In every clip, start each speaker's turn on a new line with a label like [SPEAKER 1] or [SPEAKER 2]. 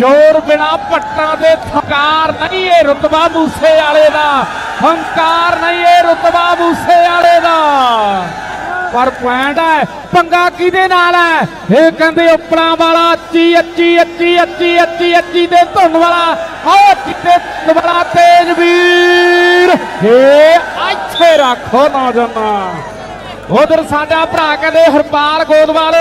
[SPEAKER 1] ਜੋਰ ਬਿਨਾ ਪੱਟਾਂ ਦੇ ਥਕਾਰ ਨਹੀਂ ਇਹ ਰਤਬਾ ਮੂਸੇ ਵਾਲੇ ਦਾ। ਹੰਕਾਰ ਨਹੀਂ ਇਹ ਰਤਬਾ ਮੂਸੇ ਵਾਲੇ ਦਾ। ਪਰ ਪੁਆਇੰਟ ਹੈ, ਪੰਗਾ ਕਿਹਦੇ ਨਾਲ ਹੈ? ਇਹ ਕਹਿੰਦੇ ਉਪਣਾ ਵਾਲਾ ਅੱਚੀ ਅੱਚੀ ਅੱਚੀ ਅੱਚੀ ਅੱਚੀ ਅੱਚੀ ਦੇ ਧੁੰਨ ਵਾਲਾ। ਆਹ ਕਿਤੇ ਧੁੰਨ ਵਾਲਾ ਤੇਜ ਵੀਰ ਏ ਇੱਥੇ ਰੱਖੋ ਨੌਜਵਾਨਾ। ਉਧਰ ਸਾਡਾ ਭਰਾ ਕਹਿੰਦੇ ਹਰਪਾਲ ਗੋਦਵਾਲ।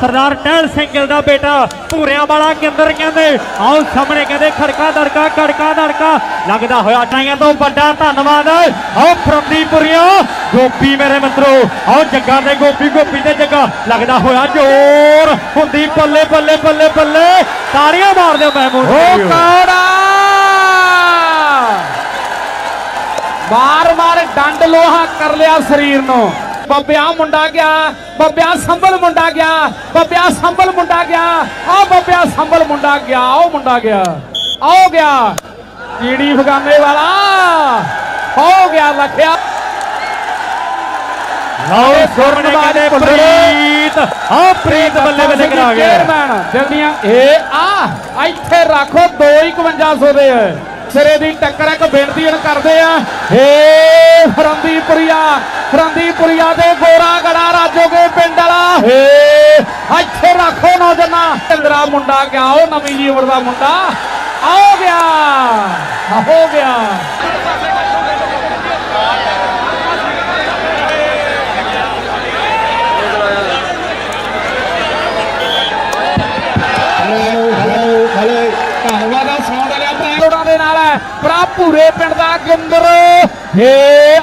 [SPEAKER 2] ਸਰਦਾਰ ਟਹਿਲ ਸਿੰਘ ਗਿੱਲ ਦਾ ਬੇਟਾ ਭੂਰਿਆਂ ਵਾਲਾ ਕੇਂਦਰ ਕਹਿੰਦੇ ਆਓ ਸਾਹਮਣੇ ਕਹਿੰਦੇ ਖੜਕਾ ਦੜਕਾ ਖੜਕਾ ਦੜਕਾ। ਲੱਗਦਾ ਹੋਇਆ ਟਾਈਆਂ ਤੋਂ ਵੱਡਾ ਧੰਨਵਾਦ। ਆਓ ਫਰੰਦੀਪੁਰੀਓ ਗੋਪੀ ਮੇਰੇ ਮਿੱਤਰੋ ਆਓ ਜੱਗਾ ਦੇ ਗੋਪੀ ਗੋਪੀ ਦੇ ਜੱਗਾ। ਲੱਗਦਾ ਹੋਇਆ ਜ਼ੋਰ ਹੁੰਦੀ ਬੱਲੇ ਬੱਲੇ ਬੱਲੇ ਬੱਲੇ। ਤਾੜੀਆਂ ਮਾਰ ਦਿਓ ਮਹਿਮੂਦ
[SPEAKER 1] ਉਹ
[SPEAKER 2] ਵੀਰੋ।
[SPEAKER 1] ਕੌੜਾ! ਮਾਰ ਮਾਰ ਡੰਡ ਲੋਹਾ ਕਰ ਲਿਆ ਸਰੀਰ ਨੂੰ। ਬੱਬਿਆ ਮੁੰਡਾ ਗਿਆ ਬੱਬਿਆ ਸੰਭਲ ਮੁੰਡਾ ਗਿਆ ਬੱਬਿਆ ਸੰਭਲ ਮੁੰਡਾ ਗਿਆ ਆ ਬੱਬਿਆ ਸੰਭਲ ਮੁੰਡਾ ਗਿਆ ਉਹ ਮੁੰਡਾ ਗਿਆ ਆਓ ਗਿਆ ਕੀੜੀ ਫਗਾਨੇ ਵਾਲਾ ਹੋ ਗਿਆ ਲਖਿਆ
[SPEAKER 2] ਲਓ ਸਾਹਮਣੇ ਕਹਿੰਦੇ ਪ੍ਰੀਤ ਆਓ ਪ੍ਰੀਤ ਬੱਲੇ ਬੱਲੇ ਕਰਾ ਗਿਆ।
[SPEAKER 1] ਚੇਅਰਮੈਨ ਜਲਦੀਆਂ ਇਹ ਆ ਇੱਥੇ ਰੱਖੋ 25100 ਦੇ ਸਿਰੇ ਦੀ ਟੱਕਰ ਇੱਕ ਬੇਨਤੀ ਹੁਣ ਕਰਦੇ ਆ। ਏ ਫਰੰਦੀਪੁਰੀਆ ਫਰੰਦੀਪੁਰੀਆ ਦੇ ਗੋਰਾ ਗੜਾ ਰਾਜੋਗੇ ਪਿੰਡ ਵਾਲਾ। ਹੇ, ਇੱਥੇ ਰੱਖੋ ਨੌਜਵਾਨਾ। ਟੰਗਰਾ ਮੁੰਡਾ ਗਿਆ, ਉਹ ਨਵੀਂ ਜੀ ਉਮਰ ਦਾ ਮੁੰਡਾ। ਆਓ ਗਿਆ ਆ ਹੋ ਗਿਆ
[SPEAKER 3] ਹਲੋ
[SPEAKER 1] ਦੇ ਨਾਲ ਹੈ, ਭਰਾ, ਭੂਰੇ ਪਿੰਡ ਦਾ ਗਿੰਦਰ। ਹੇ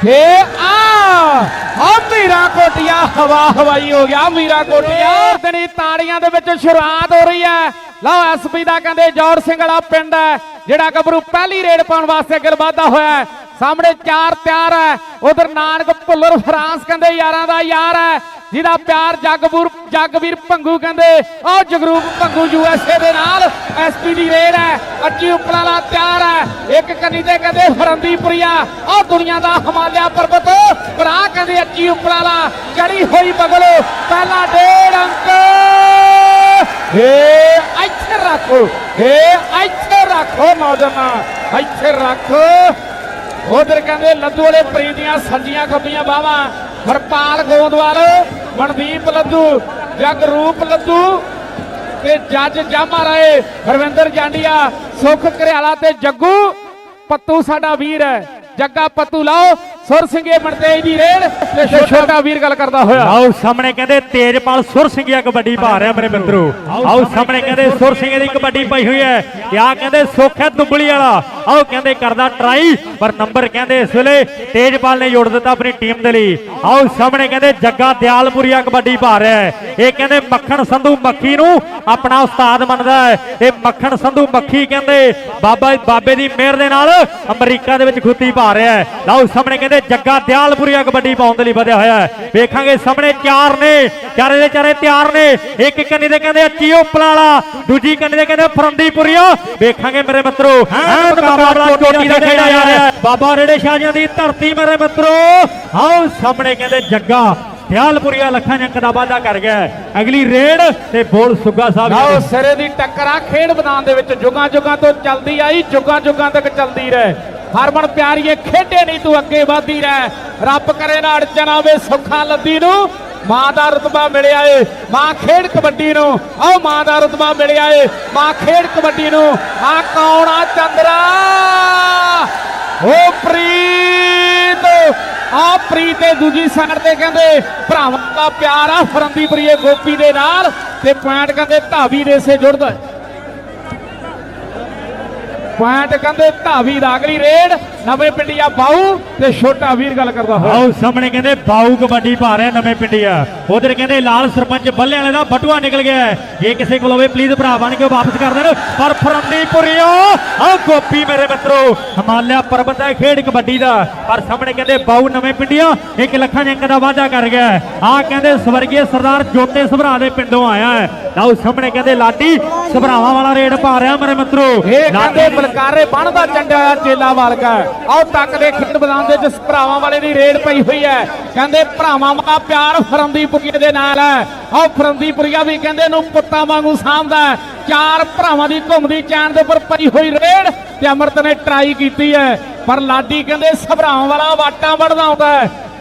[SPEAKER 1] ਆ ਹੇ ਆ ਆ ਮੀਰਾ ਕੋਟਿਆ, ਹਵਾ ਹਵਾਈ ਹੋ ਗਿਆ ਮੀਰਾ ਕੋਟਿਆ। ਦਿਨੀ ਤਾੜੀਆਂ ਦੇ ਵਿੱਚ ਸ਼ੁਰੂਆਤ ਹੋ ਰਹੀ ਹੈ। ਲਓ ਐਸਪੀ ਦਾ ਕਹਿੰਦੇ ਜੌਰ ਸਿੰਘ ਵਾਲਾ ਪਿੰਡ ਹੈ, ਜਿਹੜਾ ਗੱਭਰੂ ਪਹਿਲੀ ਰੇਡ ਪਾਉਣ ਵਾਸਤੇ ਅੱਗੇ ਵਾਧਾ ਹੋਇਆ ਹੈ। ਸਾਹਮਣੇ ਚਾਰ ਤਿਆਰ ਹੈ। ਉਧਰ ਨਾਨਕ ਭੁੱਲਰ, ਫਰਾਂਸ ਕਹਿੰਦੇ ਯਾਰਾਂ ਦਾ ਯਾਰ ਹੈ। ਜਿਹਦਾ ਪਿਆਰ ਜਗਪੁਰ ਜਗਵੀਰ ਭੰਗੂ ਕਹਿੰਦੇ ਉਹ ਜਗਰੂਪ ਭੰਗੂ ਯੂਐਸਏ ਦੇ ਨਾਲ ਐਸਪੀ ਦੀ ਰੇਡ ਹੈ ਅੱਜੀ ਉਪਲਾ ਤਿਆਰ ਹੈ। ਇੱਕ ਕੰਨੀ ਤੇ ਕਹਿੰਦੇ ਫਰੰਦੀਪੁਰੀਆ ਉਹ ਦੁਨੀਆ ਦਾ ਹਿਮਾਲਿਆ ਪਰਬਤ। ਭਰਾ ਕਹਿੰਦੇ ਅੱਜੀ ਉਪਲਾ ਚੜੀ ਹੋਈ ਬਗਲ, ਪਹਿਲਾ ਡੇਢ ਅੰਕ। ਏ ਇੱਥੇ ਰੱਖੋ। ਏ ਇੱਥੇ ਰੱਖੋ। ਨੌਜਵਾਨ, ਇੱਥੇ ਰੱਖੋ। ਉਧਰ ਕਹਿੰਦੇ, ਲੱਦੂ ਵਾਲੇ ਪ੍ਰੀਤ ਦੀਆਂ ਸੱਜੀਆਂ ਖੱਬੀਆਂ ਬਾਹਾਂ। ਹਰਪਾਲ ਗੋਦਵਾਲ, ਮਨਦੀਪ ਲੱਦੂ ਜਗਰੂਪ ਲੱਦੂ ਤੇ ਜੱਜ ਜਾਮਾ ਰਾਏ ਹਰਵਿੰਦਰ ਜਾਂਡੀਆ, ਸੁਖ ਘਰਿਆਲਾ ਤੇ ਜੱਗੂ। ਪੱਤੂ ਸਾਡਾ ਵੀਰ ਹੈ। ਜੱਗਾ ਪੱਤੂ ਲਾਓ। ਸੁਰ ਸਿੰਘੇ ਮਨਤੇਜ ਦੀ ਰੇਡ ਤੇ ਛੋਟਾ ਵੀਰ ਗੱਲ ਕਰਦਾ ਹੋਇਆ।
[SPEAKER 2] ਆਓ ਸਾਹਮਣੇ ਕਹਿੰਦੇ ਤੇਜਪਾਲ ਸੁਰ ਸਿੰਘਿਆ ਕਬੱਡੀ ਪਾ ਰਿਹਾ ਮੇਰੇ ਮਿੱਤਰੋ। ਆਓ ਸਾਹਮਣੇ ਕਹਿੰਦੇ ਸੁਰ ਸਿੰਘ ਦੀ ਕਬੱਡੀ ਪਾਈ ਹੋਈ ਹੈ। ਤੇ ਆ ਕਹਿੰਦੇ ਸੁੱਖ ਹੈ ਦੁੱਬਲੀ ਵਾਲਾ। ਆਓ ਕਹਿੰਦੇ ਕਰਦਾ ਟਰਾਈ ਪਰ ਨੰਬਰ ਕਹਿੰਦੇ ਇਸ ਵੇਲੇ ਤੇਜਪਾਲ ਨੇ ਜੋੜ ਦਿੱਤਾ ਆਪਣੀ ਟੀਮ ਦੇ ਲਈ। ਆਓ ਸਾਹਮਣੇ ਕਹਿੰਦੇ ਜੱਗਾ ਦਿਆਲਪੁਰੀਆ ਕਬੱਡੀ ਪਾ ਰਿਹਾ ਹੈ। ਇਹ ਕਹਿੰਦੇ ਮੱਖਣ ਸੰਧੂ ਮੱਖੀ ਨੂੰ ਆਪਣਾ ਉਸਤਾਦ ਮੰਨਦਾ ਹੈ। ਤੇ ਮੱਖਣ ਸੰਧੂ ਮੱਖੀ ਕਹਿੰਦੇ ਬਾਬਾ ਬਾਬੇ ਦੀ ਮਿਹਰ ਦੇ ਨਾਲ ਅਮਰੀਕਾ ਦੇ ਵਿੱਚ ਖੁੱਤੀ ਪਾ ਰਿਹਾ ਹੈ। ਲਓ ਸਾਹਮਣੇ ਕਹਿੰਦੇ ਜੱਗਾ ਦਿਆਲਪੁਰੀਆ ਕਬੱਡੀ ਪਾਉਣ ਦੇ ਲਈ ਵਧਿਆ ਹੋਇਆ ਹੈ। ਵੇਖਾਂਗੇ ਸਾਹਮਣੇ ਚਾਰ ਨੇ ਚਾਰੇ ਦੇ ਚਾਰੇ ਤਿਆਰ ਨੇ। ਇੱਕ ਕੰਨੀ ਦੇ ਕਹਿੰਦੇ ਅੱਚੀ ਉਪਲਾ ਵਾਲਾ ਦੂਜੀ ਕੰਨੀ ਦੇ ਕਹਿੰਦੇ ਫਰੰਦੀਪੁਰੀਆ ਵੇਖਾਂਗੇ ਮੇਰੇ ਮਿੱਤਰੋ ਮੁਕਾਬਲਾ ਚੋਟੀ ਦਾ ਰਿਹਾ ਬਾਬਾ ਰੇੜੇ ਸ਼ਾਹਜਹਾਂ ਦੀ ਧਰਤੀ ਮੇਰੇ ਮਿੱਤਰੋ। ਆਓ ਸਾਹਮਣੇ ਕਹਿੰਦੇ ਜੱਗਾ ਦਿਆਲਪੁਰੀਆ ਲੱਖਾਂ ਜੰਕ ਦਾ ਵਾਅਦਾ ਕਰ ਗਿਆ। ਅਗਲੀ ਰੇਡ ਤੇ ਬੋਲ ਸੁੱਗਾ ਸਾਹਿਬ ਦੇ।
[SPEAKER 1] ਸਿਰੇ ਦੀ ਟੱਕਰ ਆ ਖੇਡ ਮੈਦਾਨ ਦੇ ਵਿੱਚ ਜੁਗਾਂ ਜੁਗਾਂ ਤੋਂ ਚੱਲਦੀ ਆਈ ਜੁਗਾਂ ਜੁਗਾਂ ਤੱਕ ਚੱਲਦੀ ਰਹੇ। ਹਰਮਨ ਪਿਆਰੀਏ, ਖੇਡੇ ਨਹੀਂ ਤੂੰ ਅੱਗੇ ਵਧਦੀ ਰਹਿ। ਰੱਬ ਕਰੇ ਨਾ ਅੜਚਨ ਆਵੇ ਸੁੱਖਾਂ ਲੱਦੀ ਨੂੰ। ਮਾਂ ਦਾ ਰਤਬਾ ਮਿਲਿਆ ਏ, ਮਾਂ ਖੇਡ ਕਬੱਡੀ ਨੂੰ। ਆਓ ਮਾਂ ਦਾ ਰਤਬਾ ਮਿਲਿਆ ਏ, ਮਾਂ ਖੇਡ ਕਬੱਡੀ ਨੂੰ। ਆ ਕੌਣ ਆ ਚੰਦਰਾ? ਓ ਪ੍ਰੀਤ, ਆ ਪ੍ਰੀਤ ਤੇ ਦੂਜੀ ਸਾਈਡ ਤੇ ਕਹਿੰਦੇ, ਭਰਾਵਾਂ ਦਾ ਪਿਆਰ ਆ, ਫਰੰਦੀਪੁਰੀਏ ਗੋਪੀ ਦੇ ਨਾਲ। ਤੇ ਪੁਆਇੰਟ ਕਹਿੰਦੇ, ਧਾਵੀ ਦੇ ਸੇ ਜੁੜਦਾ ਪੁਆਇੰਟ ਕਹਿੰਦੇ ਧਾਵੀ ਦਾ ਅਗਲੀ ਰੇਡ ਨਵੇਂ ਪਿੰਡੀਆ ਬਾਊ ਤੇ ਛੋਟਾ ਵੀਰ ਗੱਲ ਕਰਦਾ ਹੋਇਆ।
[SPEAKER 2] ਆਓ ਸਾਹਮਣੇ ਕਹਿੰਦੇ ਬਾਊ ਕਬੱਡੀ ਪਾ ਰਿਹਾ ਨਵੇਂ ਪਿੰਡੀਆ। ਉਧਰ ਕਹਿੰਦੇ ਲਾਲ ਸਰਪੰਚ ਬੱਲੇ ਵਾਲੇ ਦਾ ਬਟੂਆ ਨਿਕਲ ਗਿਆ ਹੈ। ਜੇ ਕਿਸੇ ਕੋਲ ਹੋਵੇ ਪਲੀਜ਼ ਭਰਾ ਬਣ ਕੇ ਵਾਪਸ ਕਰ ਦੇਣ। ਪਰ ਫਰੰਦੀਪੁਰੀਓ ਆਓ ਗੋਪੀ ਮੇਰੇ ਮਿੱਤਰੋ ਹਿਮਾਲਿਆ ਪਰਬਤ ਹੈ ਖੇਡ ਕਬੱਡੀ ਦਾ। ਪਰ ਸਾਹਮਣੇ ਕਹਿੰਦੇ ਬਾਊ ਨਵੇਂ ਪਿੰਡੀਆ ਇੱਕ ਲੱਖਾਂ ਜੰਕ ਦਾ ਵਾਅਦਾ ਕਰ ਗਿਆ ਆ ਕਹਿੰਦੇ ਸਵਰਗੀ ਸਰਦਾਰ ਜੋਤੇ ਸਭਰਾ ਦੇ ਪਿੰਡੋਂ ਆਇਆ ਹੈ। ਆਓ ਸਾਹਮਣੇ ਕਹਿੰਦੇ ਲਾਡੀ ਸਭਰਾਵਾਂ ਵਾਲਾ ਰੇਡ ਪਾ ਰਿਹਾ ਮੇਰੇ ਮਿੱਤਰੋ। ਲਾਡੀ
[SPEAKER 1] ਬਲਕਾਰੇ ਬਣਦਾ ਚੰਡਿਆ ਚੇਲਾ ਵਾਲਗਾ ਆਓ ਤੱਕ ਦੇ ਖੇਡ ਮੈਦਾਨ ਦੇ ਵਿੱਚ ਭਰਾਵਾਂ ਵਾਲੇ ਦੀ ਰੇਡ ਪਈ ਹੋਈ ਹੈ। ਕਹਿੰਦੇ ਭਰਾਵਾਂ ਵਾਲਾ ਪਿਆਰ ਫਰੰਦੀਪੁਰੀਏ ਦੇ ਨਾਲ ਹੈ। ਆਓ ਫਰੰਦੀਪੁਰੀਆ ਵੀ ਕਹਿੰਦੇ ਨੂੰ ਪੁੱਤਾਂ ਵਾਂਗੂ ਸਾਂਭਦਾ ਚਾਰ ਭਰਾਵਾਂ ਦੀ ਘੁੰਮਦੀ ਚੈਨ ਦੇ ਉੱਪਰ ਪਈ ਹੋਈ ਰੇਡ ਤੇ ਅਮਰਤ ਨੇ ਟਰਾਈ ਕੀਤੀ ਹੈ। ਪਰ ਲਾਡੀ ਕਹਿੰਦੇ ਸਭਰਾਵਾਂ ਵਾਲਾ ਵਾਟਾਂ ਵੜਦਾ ਆਉਂਦਾ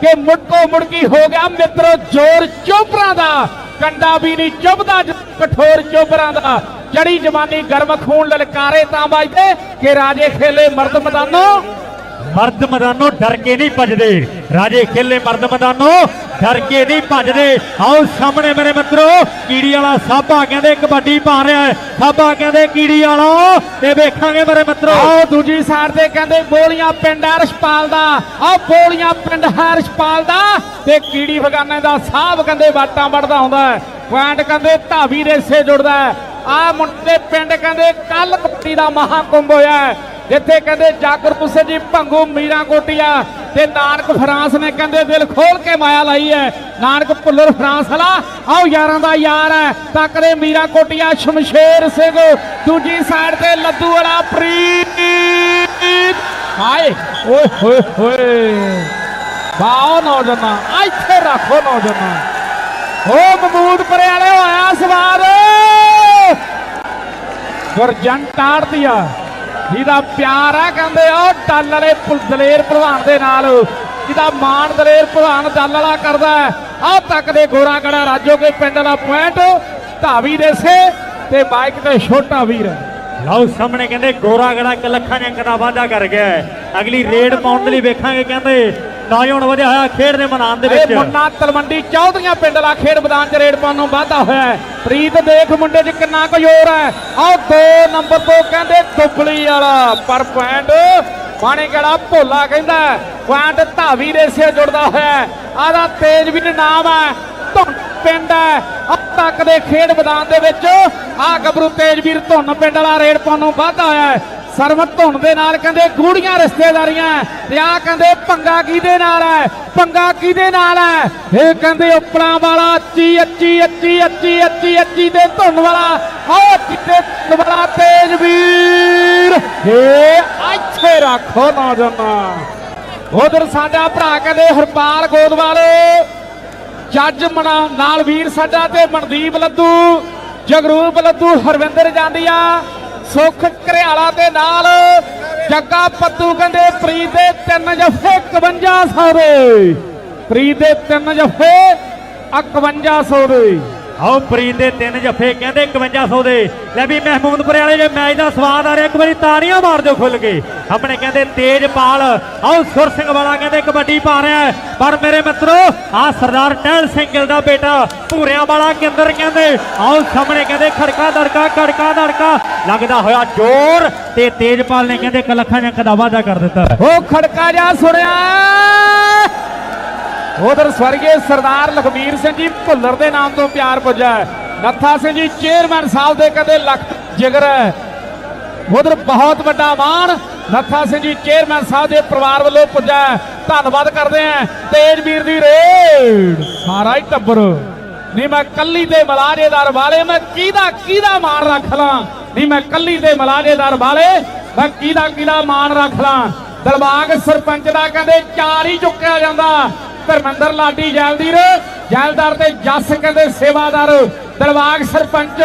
[SPEAKER 1] ਕਿ ਮੁੜਕੋ ਮੁੜਕੀ ਹੋ ਗਿਆ ਮਿੱਤਰੋ ਜ਼ੋਰ ਚੋਪਰਾਂ ਦਾ। ਕੰਡਾ ਵੀ ਨਹੀਂ ਚੁੱਭਦਾ ਕਠੋਰ ਚੋਪਰਾਂ ਦਾ। ਜੜੀ ਜਵਾਨੀ ਗਰਮ ਖੂਨ ਲਲਕਾਰੇ ਤਾਂ ਵੱਜਦੇ ਕਿ ਰਾਜੇ ਖੇਲੇ ਮਰਦ ਮੈਦਾਨੋਂ।
[SPEAKER 2] ਮਰਦ ਮੈਦਾਨੋਂ ਡਰ ਕੇ ਨਹੀਂ ਭੱਜਦੇ। ਰਾਜੇ ਖੇਲੇ ਮਰਦ ਮੈਦਾਨੋਂ ਡਰ ਕੇ ਨਹੀਂ ਭੱਜਦੇ। ਆਓ ਸਾਹਮਣੇ ਮੇਰੇ ਮਿੱਤਰੋ ਕੀੜੀ ਵਾਲਾ ਸਾਬਾ ਕਹਿੰਦੇ ਕਬੱਡੀ ਪਾ ਰਿਹਾ ਹੈ। ਸਾਬਾ ਕਹਿੰਦੇ ਕੀੜੀ ਵਾਲਾ ਤੇ ਵੇਖਾਂਗੇ ਮੇਰੇ ਮਿੱਤਰੋ।
[SPEAKER 1] ਆਓ ਦੂਜੀ ਸਾਈਡ ਤੇ ਕਹਿੰਦੇ ਬੋਲੀਆਂ ਪਿੰਡ ਹਰਸ਼ਪਾਲ ਦਾ। ਆਓ ਬੋਲੀਆਂ ਪਿੰਡ ਹਰਸ਼ਪਾਲ ਦਾ ਤੇ ਕੀੜੀ ਫਗਾਨੇ ਦਾ ਸਾਹਬ ਕਹਿੰਦੇ ਬਾਟਾਂ ਵੜਦਾ ਆਉਂਦਾ ਹੈ। ਪੁਆਇੰਟ ਕਹਿੰਦੇ ਧਾਵੀ ਦੇ ਸੇ ਜੁੜਦਾ ਹੈ। ਆ ਮੁੰਡੇ ਪਿੰਡ ਕਹਿੰਦੇ ਕੱਲ ਕੁੱਤੀ ਦਾ ਮਹਾਕੁੰਭ ਹੋਇਆ ਹੈ। ਜਿੱਥੇ ਕਹਿੰਦੇ ਜਾਗਰ ਪੁੱਸੇ ਜੀ ਭੰਗੂ ਮੀਰਾ ਕੋਟੀਆ ਤੇ ਨਾਨਕ ਫਰਾਂਸ ਨੇ ਕਹਿੰਦੇ ਦਿਲ ਖੋਲ ਕੇ ਮਾਇਆ ਲਾਈ ਹੈ। ਨਾਨਕ ਭੁੱਲਰ ਫਰਾਂਸ ਵਾਲਾ, ਆਓ ਯਾਰਾਂ ਦਾ ਯਾਰ ਹੈ। ਤੱਕਦੇ ਮੀਰਾ ਕੋਟੀਆ, ਸ਼ਮਸ਼ੇਰ ਸਿੰਘ, ਦੂਜੀ ਸਾਈਡ ਤੇ ਲੱਦੂ ਵਾਲਾ ਪ੍ਰੀਤ। ਹਾਏ, ਓਏ, ਹੋਏ ਹੋਏ। ਬਾਓ ਨੌਜਵਾਨਾਂ ਇੱਥੇ ਰੱਖੋ ਨੌਜਵਾਨਾਂ। ਓ ਮਮੂਦ ਪਰੇ ਵਾਲੇ ਹੋਇਆ ਸਵਾਰ ਗੁਰਜਨ ਤਾੜਦੀਆ ਜਿਹਦਾ ਪਿਆਰ ਆ, ਕਹਿੰਦੇ ਉਹ ਡੱਲ ਵਾਲੇ ਦਲੇਰ ਭਲਵਾਨ ਦੇ ਨਾਲ। ਜਿਹਦਾ ਮਾਣ ਦਲੇਰ ਭਲਵਾਨ ਡੱਲ ਵਾਲਾ ਕਰਦਾ ਆ ਤੱਕ ਦੇ ਗੋਰਾ ਗੜਾ ਰਾਜੋ ਕੇ ਪਿੰਡ ਵਾਲਾ ਪੁਆਇੰਟ, ਧਾਵੀ ਦੇਸੇ ਤੇ ਬਾਈਕ ਤੇ ਛੋਟਾ ਵੀਰ।
[SPEAKER 2] ਲਓ, ਸਾਹਮਣੇ ਕਹਿੰਦੇ, ਗੋਰਾ ਗੜਾ ਇੱਕ ਲੱਖਾਂ ਜੰਕ ਦਾ ਵਾਅਦਾ ਕਰ ਗਿਆ ਅਗਲੀ ਰੇਡ ਪਾਉਣ ਦੇ ਲਈ ਵੇਖਾਂਗੇ, ਕਹਿੰਦੇ ਨੌਜਵਾਨ ਵਧਿਆ ਹੋਇਆ ਖੇਡ ਦੇ ਮੈਦਾਨ ਦੇ
[SPEAKER 1] ਇਹ
[SPEAKER 2] ਵਿੱਚ।
[SPEAKER 1] ਮੁੰਨਾ ਤਲਵੰਡੀ ਚੌਧਰੀਆਂ ਪਿੰਡ ਵਾਲਾ ਖੇਡ ਮੈਦਾਨ ਚ ਰੇਡ ਪਾਉਣ ਨੂੰ ਵਾਧਾ ਹੋਇਆ ਹੈ। ਪ੍ਰੀਤ ਦੇਖ ਮੁੰਡੇ 'ਚ ਕਿੰਨਾ ਕੁ ਜ਼ੋਰ ਹੈ। ਆਹ ਦੋ ਨੰਬਰ ਤੋਂ ਕਹਿੰਦੇ ਦੁਬਲੀ ਵਾਲਾ। ਪਰ ਪੁਆਇੰਟ ਬਾਣੇ ਕਿਹੜਾ ਭੋਲਾ ਕਹਿੰਦਾ ਪੁਆਇੰਟ ਧਾਵੀ ਦੇ ਸੇ ਜੁੜਦਾ ਹੋਇਆ ਹੈ। ਆਦਾ ਤੇਜਵੀਰ ਨਾਮ ਹੈ। ਧੁੰਨ ਪਿੰਡ ਹੈ। ਅੱਬ ਤੱਕ ਦੇ ਖੇਡ ਮੈਦਾਨ ਦੇ ਵਿੱਚ ਆ ਗੱਭਰੂ ਤੇਜਵੀਰ ਧੁੰਨ ਪਿੰਡ ਵਾਲਾ ਰੇਡ ਪਾਉਣ ਨੂੰ ਵਾਧਾ ਹੋਇਆ ਹੈ। ਸਰਵਤ ਧੁਣ ਦੇ ਨਾਲ ਕਹਿੰਦੇ ਗੂੜੀਆਂ ਰਿਸ਼ਤੇਦਾਰੀਆਂ ਤੇ ਆ ਕਹਿੰਦੇ ਪੰਗਾ ਕਿਹਦੇ ਨਾਲ ਹੈ? ਪੰਗਾ ਕਿਹਦੇ ਨਾਲ ਹੈ? ਇਹ ਕਹਿੰਦੇ ਉਪਰਾਂ ਵਾਲਾ ਅੱਚੀ ਅੱਚੀ ਅੱਚੀ ਅੱਚੀ ਅੱਚੀ ਅੱਚੀ ਦੇ ਧੁਣ ਵਾਲਾ। ਆਹ ਕਿਤੇ ਧੁਣ ਵਾਲਾ ਤੇਜਵੀਰ ਇਹ ਇੱਥੇ ਰੱਖੋ ਨੌਜਵਾਨਾਂ। ਉਧਰ ਸਾਡਾ ਭਰਾ ਕਹਿੰਦੇ ਹਰਪਾਲ ਗੋਦਵਾਲ। ਜੱਜ ਮਣਾ ਨਾਲ ਵੀਰ ਸਾਡਾ ਤੇ ਮਨਦੀਪ ਲੱਦੂ, ਜਗਰੂਪ ਲੱਦੂ, ਹਰਵਿੰਦਰ ਜਾਂਦੀਆ। ਸੁਖ ਘਰਿਆਲਾ ਦੇ ਨਾਲ ਜੱਗਾ ਪੱਤੂ ਕਹਿੰਦੇ, ਪ੍ਰੀਤ ਦੇ ਤਿੰਨ ਜਫੇ 5100 ਦੇ। ਪ੍ਰੀਤ ਦੇ ਤਿੰਨ ਜਫੇ 5100 ਦੇ।
[SPEAKER 2] ਆਓ ਪ੍ਰੀਤ ਦੇ ਤਿੰਨ ਜੱਫੇ, ਕਹਿੰਦੇ 5100 ਦੇ। ਲੈ ਵੀ ਮਹਿਮੂਦਪੁਰੇ ਵਾਲੇ, ਜੇ ਮੈਚ ਦਾ ਸਵਾਦ ਆ ਰਿਹਾ, ਇੱਕ ਵਾਰੀ ਤਾੜੀਆਂ ਮਾਰ ਦਿਓ ਖੁੱਲ ਕੇ। ਆਪਣੇ ਕਹਿੰਦੇ ਤੇਜਪਾਲ, ਆਓ ਸੁਰ ਸਿੰਘ ਵਾਲਾ ਕਹਿੰਦੇ ਕਬੱਡੀ ਪਾ ਰਿਹਾ ਪਰ ਮੇਰੇ ਮਿੱਤਰੋ ਆ ਸਰਦਾਰ ਟਹਿਲ ਸਿੰਘ ਗਿੱਲ ਦਾ ਬੇਟਾ, ਭੂਰਿਆਂ ਵਾਲਾ ਕੇਂਦਰ ਕਹਿੰਦੇ, ਆਓ ਸਾਹਮਣੇ ਕਹਿੰਦੇ ਖੜਕਾ, ਦੜਕਾ ਖੜਕਾ, ਦੜਕਾ। ਲੱਗਦਾ ਹੋਇਆ ਜ਼ੋਰ ਤੇ ਤੇਜਪਾਲ ਨੇ ਕਹਿੰਦੇ ਕਲੱਖਾਂ ਲੱਖਾਂ ਜੰਕ ਦਾ ਵਾਅਦਾ ਕਰ ਦਿੱਤਾ
[SPEAKER 1] ਉਹ ਖੜਕਾ ਜਾ ਸੁਣਿਆ। ਉਧਰ ਸਵਰਗੀ ਸਰਦਾਰ ਲਖਵੀਰ ਸਿੰਘ ਜੀ ਭੁੱਲਰ ਦੇ ਨਾਮ ਤੋਂ ਪਿਆਰ ਪੁੱਜਾ ਨੱਥਾ ਸਿੰਘ ਜੀ ਚੇਅਰਮੈਨ ਸਾਹਿਬ ਦੇ ਕਦੇ ਲੱਖ ਜਿਗਰ ਹੈ। ਉਧਰ ਬਹੁਤ ਵੱਡਾ ਮਾਣ ਨੱਥਾ ਸਿੰਘ ਜੀ ਚੇਅਰਮੈਨ ਸਾਹਿਬ ਦੇ ਪਰਿਵਾਰ ਵੱਲੋਂ ਪੁੱਜਾ ਧੰਨਵਾਦ ਕਰਦੇ ਆਂ ਤੇਜਵੀਰ ਦੀ ਰੇਡ। ਸਾਰਾ ਹੀ ਟੱਬਰ। ਨਹੀਂ ਮੈਂ ਕੱਲੀ ਤੇ ਮਲਾਜੇਦਾਰ ਵਾਲੇ, ਮੈਂ ਕਿਹਦਾ ਕਿਹਦਾ ਮਾਣ ਰੱਖ ਲਾਂ। ਨਹੀਂ ਮੈਂ ਕੱਲੀ ਤੇ ਮਲਾਜੇਦਾਰ ਵਾਲੇ, ਮੈਂ ਕਿਹਦਾ ਕਿਹਦਾ ਮਾਣ ਰੱਖ ਲਾਂ। ਦਲਬਾਗ ਸਰਪੰਚ ਦਾ ਕਹਿੰਦੇ ਚਾਰ ਹੀ ਚੁੱਕਿਆ ਜਾਂਦਾ। ਧਰਮਿੰਦਰ ਲਾਡੀ ਜੈਲਦੀਰ, ਜੈਲਦਾਰ ਤੇ ਜੱਸ ਕਹਿੰਦੇ ਸੇਵਾਦਾਰ ਦਲਬਾਗ ਸਰਪੰਚ,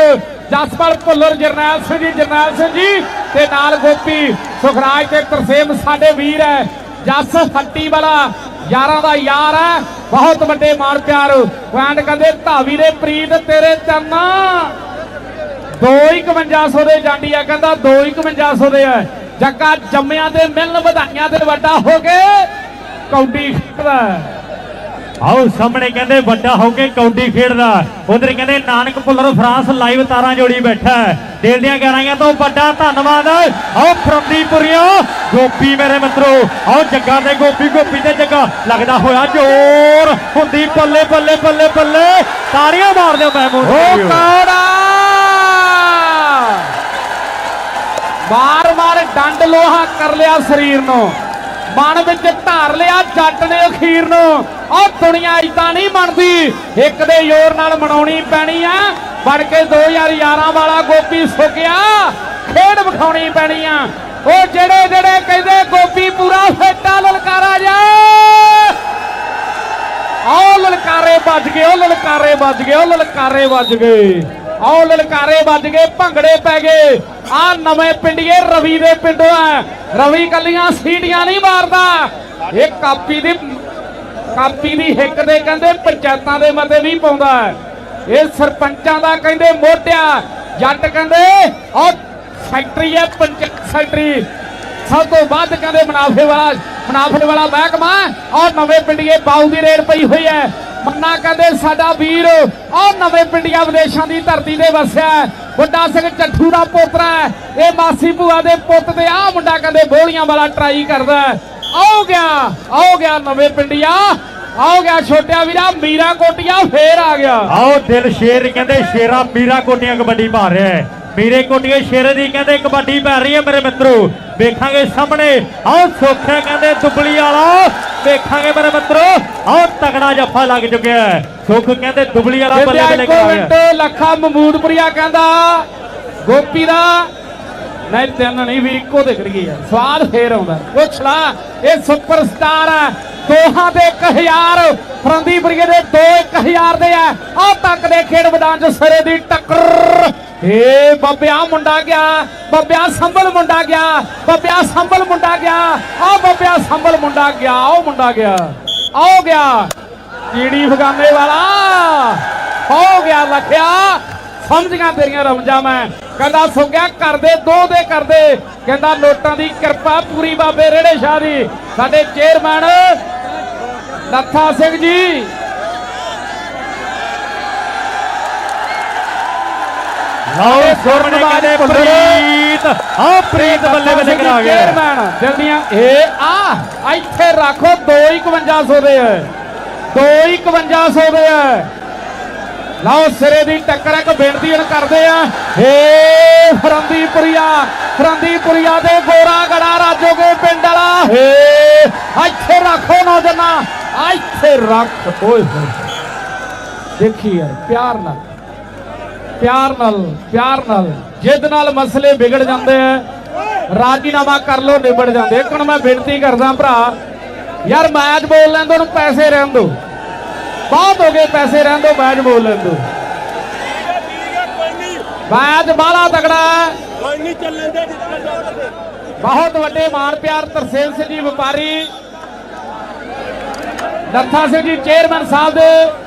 [SPEAKER 1] ਜਸਪਾਲ ਭੁੱਲਰ, ਜਰਨੈਲ ਸਿੰਘ ਜੀ, ਜਰਨੈਲ ਸਿੰਘ ਜੀ, ਤੇ ਨਾਲ ਗੋਪੀ ਸੁਖਰਾਜ ਤੇ ਤਰਸੇਮ, ਸਾਡੇ ਵੀਰ ਹੈ, ਜੱਸ ਹੱਟੀ ਵਾਲਾ ਯਾਰਾਂ ਦਾ ਯਾਰ ਹੈ, ਬਹੁਤ ਵੱਡੇ ਮਾਣ ਪਿਆਰ। ਪੁਆਇੰਟ ਕਹਿੰਦੇ, ਧਾਵੀ ਦੇ ਪ੍ਰੀਤ, ਤੇਰੇ ਚਰਨਾ ਦੋ ਹੀ 5100 ਦੇ ਜਾਂਦੀ ਕਹਿੰਦਾ ਦੋ ਹੀ 5100 ਦੇ ਹੈ। ਜੱਗਾ ਜੰਮਿਆਂ ਤੇ ਮਿਲਣ ਵਧਾਈਆਂ ਤੇ ਵੱਡਾ ਹੋ ਕੇ ਕੌਡੀ ਖੇਡਦਾ
[SPEAKER 2] ਆਓ ਸਾਹਮਣੇ ਕਹਿੰਦੇ ਵੱਡਾ ਹੋ ਕੇ ਕੌਡੀ ਖੇਡਦਾ। ਉਧਰ ਕਹਿੰਦੇ ਨਾਨਕ ਪੁੱਲਰ ਫਰਾਂਸ ਲਾਈਵ ਤਾਰਾਂ ਜੋੜੀ ਬੈਠਾ ਹੈ। ਦਿਲ ਦੀਆਂ ਗਹਿਰਾਈਆਂ ਤੋਂ ਵੱਡਾ ਧੰਨਵਾਦ। ਆਓ ਫਰੰਦੀਪੁਰੀਓ ਗੋਪੀ ਮੇਰੇ ਮਿੱਤਰੋ ਆਓ ਜੱਗਾ ਤੇ ਗੋਪੀ ਗੋਪੀ ਤੇ ਜੱਗਾ। ਲੱਗਦਾ ਹੋਇਆ ਜ਼ੋਰ। ਹੁੰਦੀ ਬੱਲੇ ਬੱਲੇ ਬੱਲੇ ਬੱਲੇ। ਤਾੜੀਆਂ ਮਾਰ ਦਿਓ ਮਹਿਮੂਦ
[SPEAKER 1] ਉਹ
[SPEAKER 2] ਵੀਰੋ।
[SPEAKER 1] ਕੌੜਾ! ਬਾਰ ਬਾਰ ਡੰਡ ਲੋਹਾ ਕਰ ਲਿਆ ਸਰੀਰ ਨੂੰ। ਮਨ ਵਿੱਚ ਧਾਰ ਲਿਆ, ਜੱਟ ਨੇ ਅਖੀਰ ਨੂੰ। ਉਹ ਦੁਨੀਆ ਇਦਾਂ ਨਹੀਂ ਬਣਦੀ। ਇੱਕ ਦੇ ਜ਼ੋਰ ਨਾਲ ਮਨਾਉਣੀ ਪੈਣੀ ਆ। ਬਣ ਕੇ 2011 ਵਾਲਾ ਗੋਪੀ ਸੁਕਿਆ। ਖੇਡ ਵਿਖਾਉਣੀ ਪੈਣੀ ਆ। ਉਹ ਜਿਹੜੇ ਜਿਹੜੇ ਕਹਿੰਦੇ, ਗੋਪੀ ਪੂਰਾ ਫੇਟਾ ਲਲਕਾਰਾ ਜਾ ਆਓ ਲਲਕਾਰੇ ਵੱਜ ਗਏ, ਉਹ ਲਲਕਾਰੇ ਵੱਜ ਗਏ, ਉਹ ਲਲਕਾਰੇ ਵੱਜ ਗਏ। ਆਓ ਲਲਕਾਰੇ ਵੱਜ ਗਏ, ਭੰਗੜੇ ਪੈ ਗਏ। ਆ ਨਵੇਂ ਪਿੰਡੀਏ ਰਵੀ ਦੇ ਪਿੰਡੋਂ ਆ। ਰਵੀ ਕੱਲੀਆਂ ਸੀਟੀਆਂ ਨਹੀਂ ਮਾਰਦਾ। ਇਹ ਕਾਪੀ ਦੀ ਕਾਪੀ ਦੀ ਹਿੱਕ ਦੇ ਕਹਿੰਦੇ ਪੰਚਾਇਤਾਂ ਦੇ ਮਤੇ ਨਹੀਂ ਪਾਉਂਦਾ। ਇਹ ਸਰਪੰਚਾਂ ਦਾ ਕਹਿੰਦੇ ਮੋਢਿਆ ਜੱਟ ਕਹਿੰਦੇ ਉਹ ਸੈਕਟਰੀ ਹੈ, ਪੰਚਾਇਤ ਫੈਕਟਰੀ। ਸਭ ਤੋਂ ਵੱਧ ਕਹਿੰਦੇ ਮੁਨਾਫੇ ਵਾਲਾ ਮੁਨਾਫੇ ਵਾਲਾ ਮਹਿਕਮਾ। ਔਰ ਨਵੇਂ ਪਿੰਡੀਏ ਬਾਉ ਦੀ ਰੇਡ ਪਈ ਹੋਈ ਹੈ। ਮੰਨਾ ਕਹਿੰਦੇ ਸਾਡਾ ਵੀਰ ਔਰ ਨਵੇਂ ਪਿੰਡੀਆਂ ਵਿਦੇਸ਼ਾਂ ਦੀ ਧਰਤੀ ਤੇ ਵਸਿਆ ਵੱਡਾ ਸਿੰਘ ਚੱਠੂ ਦਾ ਪੋਤਰਾ ਇਹ ਮਾਸੀ ਭੂਆ ਦੇ ਪੁੱਤ ਤੇ ਆਹ ਮੁੰਡਾ ਕਹਿੰਦੇ ਬੋਲੀਆਂ ਵਾਲਾ ਟਰਾਈ ਕਰਦਾ ਹੈ। ਗਿਆ, ਆਓ ਗਿਆ ਨਵੇਂ ਪਿੰਡੀਆ। ਆਓ ਗਿਆ ਛੋਟਿਆ ਵੀਰਾ, ਮੀਰਾ ਕੋਟੀਆ, ਫੇਰ ਆ ਗਿਆ।
[SPEAKER 2] ਆਓ ਦਿਲ ਸ਼ੇਰ ਕਹਿੰਦੇ ਸ਼ੇਰਾ, ਮੀਰਾ ਕੋਟੀਆਂ ਕਬੱਡੀ ਪਾ ਰਿਹਾ ਹੈ। ਮੀਰੇ ਕੋਟੀਆਂ ਸ਼ੇਰੇ ਦੀ ਕਹਿੰਦੇ ਕਬੱਡੀ ਪੈ ਰਹੀ ਹੈ ਮੇਰੇ ਮਿੱਤਰੋ। ਵੇਖਾਂਗੇ ਸਾਹਮਣੇ। ਆਓ ਸੋਖਿਆ ਕਹਿੰਦੇ ਦੁਬਲੀ ਵਾਲਾ। ਵੇਖਾਂਗੇ ਮੇਰੇ ਮਿੱਤਰੋ। ਆਓ ਤਗੜਾ ਜੱਫਾ ਲੱਗ ਚੁੱਕਿਆ ਹੈ। ਸੁੱਖ ਕਹਿੰਦੇ ਦੁਬਲੀ ਵਾਲਾ ਬੱਲੇ
[SPEAKER 1] ਬੱਲੇ
[SPEAKER 2] ਕਰਾ
[SPEAKER 1] ਮਿੰਟ
[SPEAKER 2] ਗਿਆ
[SPEAKER 1] ਲੱਖਾ ਮਮੂਦਪੁਰੀਆ ਕਹਿੰਦਾ ਗੋਪੀ ਦਾ ਨਹੀਂ ਤਿੰਨ ਨਹੀਂ ਵੀਰ ਇੱਕੋ ਤੇ ਕਰੀਏ ਯਾਰ ਸਵਾਦ ਫੇਰ ਆਉਂਦਾ ਪੁੱਛ ਲਾ ਇਹ ਸੁਪਰਸਟਾਰ ਹੈ। ਦੋਹਾਂ ਦੇ 1000 ਫਰੰਦੀਪੁਰੀਏ ਦੇ ਦੋ 1000 ਦੇ ਆ। ਆ ਤੱਕ ਦੇ ਖੇਡ ਮੈਦਾਨ ਚ ਸਰੇ ਦੀ ਟੱਕਰ। ਏ ਬੱਬਿਆ ਮੁੰਡਾ ਗਿਆ, ਬੱਬਿਆ ਸੰਭਲ ਮੁੰਡਾ ਗਿਆ, ਬੱਬਿਆ ਸੰਭਲ ਮੁੰਡਾ ਗਿਆ, ਆ ਬੱਬਿਆ ਸੰਭਲ ਮੁੰਡਾ ਗਿਆ ਉਹ ਮੁੰਡਾ ਗਿਆ, ਆਓ ਗਿਆ ਕੀੜੀ ਫਗਾਨੇ ਵਾਲਾ, ਹੋ ਗਿਆ ਲਖਿਆ ਸਮਝ ਤੇਰੀਆਂ ਰਮਜਾਂ ਮੈਂ, ਕਹਿੰਦਾ ਸੋ ਗਿਆ ਕਰਦੇ ਦੋ ਦੇ ਕਰਦੇ ਕਹਿੰਦਾ ਲੋਟਾਂ ਦੀ ਕਿਰਪਾ ਪੂਰੀ ਬਾਬੇ ਰੇੜੇ ਸ਼ਾਹ ਦੀ, ਸਾਡੇ ਚੇਅਰਮੈਨ ਲੱਥਾ ਸਿੰਘ ਜੀ
[SPEAKER 2] ਲਓ ਸਾਹਮਣੇ ਕਹਿੰਦੇ ਪ੍ਰੀਤ। ਆਓ ਪ੍ਰੀਤ ਬੱਲੇ ਬੱਲੇ ਕਰਾ ਗਿਆ
[SPEAKER 1] ਚੇਅਰਮੈਨ ਜਲਦੀਆਂ ਇਹ ਆ ਇੱਥੇ ਰੱਖੋ 25100 ਦੇ। ਹੈ 25100 ਦੇ। ਹੈ ਲਓ ਸਿਰੇ ਦੀ ਟੱਕਰ ਇੱਕ ਬੇਨਤੀ ਹੁਣ ਕਰਦੇ ਆ। ਏ ਫਰੰਦੀਪੁਰੀਆ ਫਰੰਦੀਪੁਰੀਆ ਦੇ ਗੋਰਾ ਗੜਾ ਰਾਜੋਗੇ ਪਿੰਡ ਵਾਲਾ। ਏ ਇੱਥੇ ਰੱਖੋ ਨੌਜਵਾਨਾ ਇੱਥੇ ਰੱਖ। ਓਏ ਹੋਏ। ਦੇਖੀ ਯਾਰ ਪਿਆਰ ਨਾਲ। ਪਿਆਰ ਨਾਲ ਪਿਆਰ ਨਾਲ। ਜਿੱਦ ਨਾਲ ਮਸਲੇ ਵਿਗੜ ਜਾਂਦੇ ਆ, ਰਾਜੀਨਾਮਾ ਕਰ ਲੋ ਨਿਬੜ ਜਾਂਦੇ ਇੱਕ ਹੁਣ ਮੈਂ ਬੇਨਤੀ ਕਰਦਾ ਭਰਾ, ਯਾਰ ਮੈਚ ਬੋਲ ਲੈਣ ਉਹਨੂੰ ਪੈਸੇ ਰਹਿਣ ਦੋ। ਬਹੁਤ ਹੋ ਗਏ ਪੈਸੇ ਰਹਿਣ ਦੋ, ਮੈਚ ਬੋਲ ਲੈਣ ਦੋ। ਮੈਚ ਬਾਲਾ ਤਗੜਾ
[SPEAKER 4] ਕੋਈ ਨਹੀਂ ਚੱਲਣ ਦੇ
[SPEAKER 1] ਬਹੁਤ ਵੱਡੇ ਮਾਣ ਪਿਆਰ ਤਰਸੇਲ ਸਿੰਘ ਜੀ, ਵਪਾਰੀ। ਨੱਥਾ ਸਿੰਘ ਜੀ ਚੇਅਰਮੈਨ ਸਾਹਿਬ ਦੇ।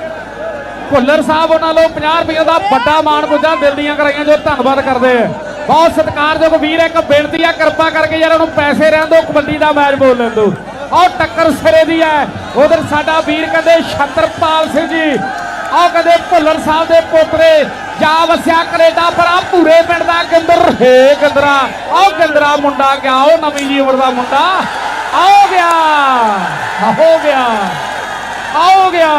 [SPEAKER 1] ਭੁੱਲਰ ਸਾਹਿਬ, ਉਹਨਾਂ ਨੂੰ 50 ਰੁਪਏ ਦਾ ਵੱਡਾ ਮਾਣ ਪੁੱਜਾ ਦਿਲ ਦੀਆਂ ਕਰਾਈਆਂ ਜੋ ਧੰਨਵਾਦ ਕਰਦੇ ਆ। ਬਹੁਤ ਸਤਿਕਾਰਯੋਗ ਵੀਰ, ਇੱਕ ਬੇਨਤੀ ਆ, ਕਿਰਪਾ ਕਰਕੇ ਯਾਰ ਉਹਨੂੰ ਪੈਸੇ ਰਹਿਣ ਦਿਓ, ਕਬੱਡੀ ਦਾ ਮੈਚ ਬੋਲ ਲੈਣ ਦਿਓ। ਆਹ ਟੱਕਰ ਸਿਰੇ ਦੀ ਹੈ ਉਧਰ ਸਾਡਾ ਵੀਰ ਕਹਿੰਦੇ ਛਤਰਪਾਲ ਸਿੰਘ ਜੀ, ਆਹ ਕਹਿੰਦੇ ਭੁੱਲਰ ਸਾਹਿਬ ਦੇ ਪੋਤਰੇ, ਜਾ ਵਸਿਆ ਕੈਨੇਡਾ, ਪਰ ਆ ਪੂਰੇ ਪਿੰਡ ਦਾ ਗੰਦਰ ਹੇ ਗੰਦਰਾ। ਆਹ ਗੰਦਰਾ ਮੁੰਡਾ ਗਿਆ, ਉਹ ਨਵੀਂ ਜੀ ਉਮਰ ਦਾ ਮੁੰਡਾ। ਆਓ ਗਿਆ ਹੋ ਗਿਆ ਆਓ ਗਿਆ।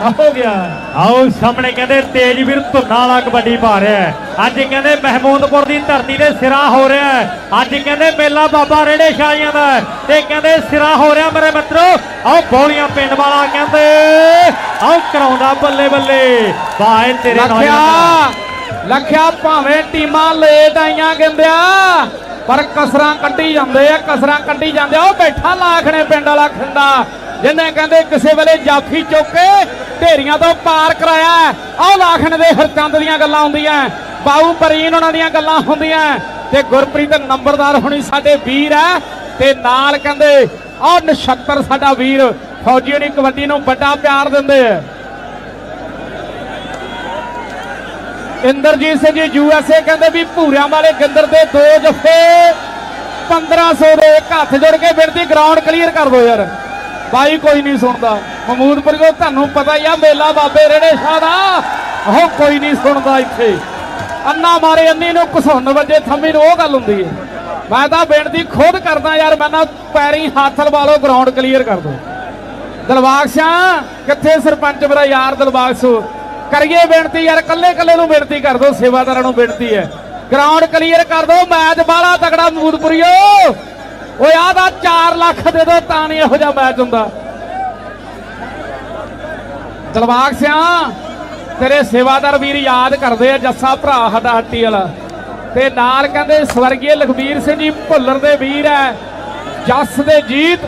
[SPEAKER 1] ਹੋ ਗਿਆ।
[SPEAKER 2] ਆਓ ਸਾਹਮਣੇ ਕਹਿੰਦੇ ਤੇਜਵੀਰ ਧੁੰਨਾ ਵਾਲਾ ਕਬੱਡੀ ਪਾ ਰਿਹਾ ਹੈ। ਅੱਜ ਕਹਿੰਦੇ ਮਹਿਮੂਦਪੁਰ ਦੀ ਧਰਤੀ ਤੇ ਸਿਰਾ ਹੋ ਰਿਹਾ ਹੈ। ਅੱਜ ਕਹਿੰਦੇ ਮੇਲਾ ਬਾਬਾ ਰੇੜੇ ਸ਼ਾਹੀਆਂ ਦਾ ਤੇ ਕਹਿੰਦੇ ਸਿਰਾ ਹੋ ਰਿਹਾ ਮੇਰੇ ਮਿੱਤਰੋ। ਆਓ ਬੋਲੀਆਂ ਪਿੰਡ ਵਾਲਾ ਕਹਿੰਦੇ ਆਓ ਕਰਾਉਂਦਾ ਬੱਲੇ ਬੱਲੇ। ਬਾਏ ਤੇਰੇ ਨੌਜਵਾਨ।
[SPEAKER 1] ਲਖਿਆ ਭਾਵੇਂ ਟੀਮਾਂ ਲੇਟ ਆਈਆਂ ਕਹਿੰਦਿਆ ਪਰ ਕਸਰਾਂ ਕੱਢੀ ਜਾਂਦੇ ਆ ਕਸਰਾਂ ਕੱਢੀ ਜਾਂਦੇ ਆ। ਉਹ ਬੈਠਾ ਲਾਖਣੇ ਪਿੰਡ ਵਾਲਾ ਖੰਡਾ ਜਿਹਨੇ ਕਹਿੰਦੇ ਕਿਸੇ ਵੇਲੇ ਜਾਫੀ ਚੁੱਕ ਕੇ ਢੇਰੀਆਂ ਤੋਂ ਪਾਰ ਕਰਾਇਆ ਆਹ ਲਾਖਣ ਦੇ ਹਰਚੰਦ ਦੀਆਂ ਗੱਲਾਂ ਹੁੰਦੀਆਂ ਬਾਊ ਪਰੀਨ ਉਹਨਾਂ ਦੀਆਂ ਗੱਲਾਂ ਹੁੰਦੀਆਂ ਤੇ ਗੁਰਪ੍ਰੀਤ ਨੰਬਰਦਾਰ ਹੁਣੀ ਸਾਡੇ ਵੀਰ ਆ ਤੇ ਨਾਲ ਕਹਿੰਦੇ, ਆਹ ਨਛੱਤਰ ਸਾਡਾ ਵੀਰ, ਫੌਜੀ ਹੁਣੀ ਕਬੱਡੀ ਨੂੰ ਵੱਡਾ ਪਿਆਰ ਦਿੰਦੇ ਆ ਇੰਦਰਜੀਤ ਸਿੰਘ ਜੀ ਯੂਐਸਏ ਕਹਿੰਦੇ ਵੀ ਭੂਰਿਆਂ ਵਾਲੇ ਗੰਦਰ ਦੇ ਦੋ ਜਫੇ 1500 ਦੇ ਹੱਥ ਜੋੜ ਕੇ ਬੇਨਤੀ ਗਰਾਊਂਡ ਕਲੀਅਰ ਕਰ ਦਿਓ ਯਾਰ। ਬਾਈ ਕੋਈ ਨਹੀਂ ਸੁਣਦਾ। ਮਮੂਦਪੁਰ ਕੋ ਤੁਹਾਨੂੰ ਪਤਾ ਹੀ ਆ, ਮੇਲਾ ਬਾਬੇ ਰੇੜੇ ਸ਼ਾਹ ਦਾ। ਉਹ ਕੋਈ ਨਹੀਂ ਸੁਣਦਾ ਇੱਥੇ। ਅੰਨਾ ਮਾਰੇ ਅੰਨੀ ਨੂੰ ਘਸੁੰਨ ਵੱਜੇ, ਥੰਮੀ ਨੂੰ ਉਹ ਗੱਲ ਹੁੰਦੀ ਹੈ ਮੈਂ ਤਾਂ ਬੇਨਤੀ ਖੁਦ ਕਰਦਾ ਯਾਰ, ਮੈਂ ਨਾ ਪੈਰੀ ਹੱਥ ਲਵਾ ਲਓ ਗਰਾਊਂਡ ਕਲੀਅਰ ਕਰ ਦੋ। ਦਿਲਬਾਗ ਸਿਆ, ਕਿੱਥੇ ਸਰਪੰਚ ਮੇਰਾ ਯਾਰ ਦਿਲਬਾਗ ਸੋ? ਕਰੀਏ ਬੇਨਤੀ ਯਾਰ, ਕੱਲੇ ਕੱਲੇ ਨੂੰ ਬੇਨਤੀ ਕਰ ਦੋ, ਸੇਵਾਦਾਰਾਂ ਨੂੰ ਬੇਨਤੀ ਹੈ। ਗਰਾਊਂਡ ਕਲੀਅਰ ਕਰ ਦੋ, ਮੈਚ ਬਾਲਾ ਤਗੜਾ ਮੂਦਪੁਰੀਓ। ਓਏ ਆਹ ਦਾ 4 ਲੱਖ ਦੇ ਦੋ, ਤਾਂ ਨਹੀਂ ਇਹੋ ਜਿਹਾ ਮੈਚ ਹੁੰਦਾ। ਦਿਲਬਾਗ ਸਿਆ, ਤੇਰੇ ਸੇਵਾਦਾਰ ਵੀਰ ਯਾਦ ਕਰਦੇ ਆ, ਜੱਸਾ ਭਰਾ ਸਾਡਾ ਹੱਟੀ ਵਾਲਾ। ਤੇ ਨਾਲ ਕਹਿੰਦੇ ਸਵਰਗੀ ਲਖਬੀਰ ਸਿੰਘ ਜੀ, ਭੁੱਲਰ ਦੇ ਵੀਰ ਹੈ ਜੱਸ ਦੇ ਜੀਤ,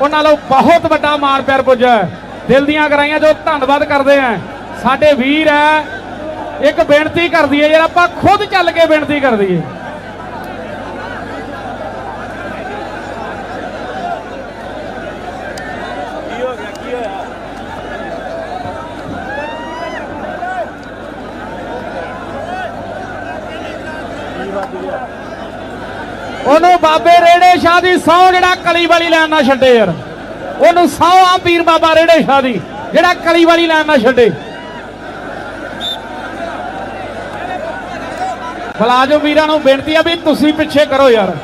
[SPEAKER 1] ਉਹਨਾਂ ਨੂੰ ਬਹੁਤ ਵੱਡਾ ਮਾਣ ਪਿਆਰ ਪੁੱਜਾ ਦਿਲ ਦੀਆਂ ਕਰਾਈਆਂ ਜੋ ਧੰਨਵਾਦ ਕਰਦੇ ਆ ਸਾਡੇ ਵੀਰ ਹੈ ਇੱਕ ਬੇਨਤੀ ਕਰਦੀ ਹੈ ਯਾਰ ਆਪਾਂ ਖੁਦ ਚੱਲ ਕੇ ਬੇਨਤੀ ਕਰਦੀ ਹੈ ਉਹਨੂੰ ਬਾਬੇ ਰੇੜੇ ਸ਼ਾਹ ਦੀ ਸੌ ਜਿਹੜਾ ਕਲੀ ਵਾਲੀ ਲੈਣ ਨਾ ਛੱਡੇ ਯਾਰ। ਉਹਨੂੰ ਸੌ ਆ ਪੀਰ ਬਾਬਾ ਰੇੜੇ ਸ਼ਾਹ ਦੀ ਜਿਹੜਾ ਕਲੀ ਵਾਲੀ ਲੈਣ ਨਾ ਛੱਡੇ। ਮੁਲਾਜ਼ਮ ਵੀਰਾਂ ਨੂੰ ਬੇਨਤੀ ਆ ਵੀ ਤੁਸੀਂ ਪਿੱਛੇ ਕਰੋ ਯਾਰ।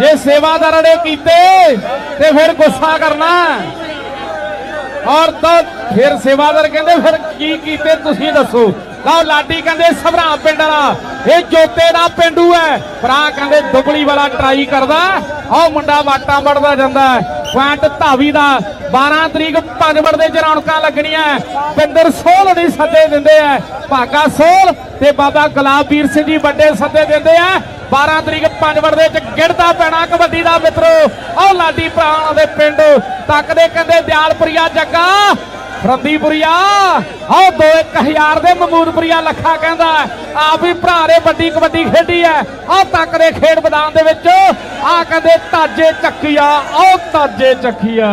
[SPEAKER 1] ਜੇ ਸੇਵਾਦਾਰਾਂ ਨੇ ਕੀਤੇ ਤੇ ਫਿਰ ਗੁੱਸਾ ਕਰਨਾ। ਔਰ ਤਾਂ ਫਿਰ ਸੇਵਾਦਾਰ ਕਹਿੰਦੇ, ਫਿਰ ਕੀ ਕੀਤੇ ਤੁਸੀਂ ਦੱਸੋ। ਲਓ ਲਾਡੀ ਕਹਿੰਦੇ ਸਭਰਾ ਪਿੰਡ ਵਾਲਾ, ਇਹ ਜੋਤੇ ਦਾ ਪਿੰਡੂ ਹੈ। ਭਰਾ ਕਹਿੰਦੇ ਦੁਬਲੀ ਵਾਲਾ ਟਰਾਈ ਕਰਦਾ, ਆਹ ਮੁੰਡਾ ਵਾਟਾਂ ਵੜਦਾ ਜਾਂਦਾ ਪੁਆਇੰਟ ਧਾਵੀ ਦਾ 12 ਤਰੀਕ ਪੰਜਵੜ ਦੇ ਚ ਰੌਣਕਾਂ ਲੱਗਣੀਆਂ ਪਿੰਦਰ ਸੋਲ ਦੀ ਸੱਦੇ ਦਿੰਦੇ ਆ ਭਾਗਾ ਸੋਲ ਤੇ ਬਾਬਾ ਗੁਲਾਬਵੀਰ ਸਿੰਘ ਜੀ ਵੱਡੇ ਸੱਦੇ ਦਿੰਦੇ ਆ 12 ਤਰੀਕ ਪੰਜਵੜ ਦੇ ਚ ਗਿੜਦਾ ਪੈਣਾ ਕਬੱਡੀ ਦਾ ਮਿੱਤਰੋ। ਆਹ ਲਾਡੀ ਭਰਾ ਦੇ ਪਿੰਡ ਤੱਕਦੇ ਕਹਿੰਦੇ ਦਿਆਲਪੁਰੀਆ ਜੱਗਾ ਫਰੰਦੀਪੁਰੀਆ। ਆਹ ਦੋ 1000 ਦੇ ਮਮੂਦਪੁਰੀਆ ਲੱਖਾ ਕਹਿੰਦਾ ਆਪ ਵੀ ਭਰਾ ਨੇ ਵੱਡੀ ਕਬੱਡੀ ਖੇਡੀ ਐ ਆਹ ਤੱਕ ਦੇ ਖੇਡ ਮੈਦਾਨ ਦੇ ਵਿੱਚ ਆਹ ਕਹਿੰਦੇ ਤਾਜੇ ਚੱਕੀਆ ਆਹ ਤਾਜੇ ਚੱਕੀਆ।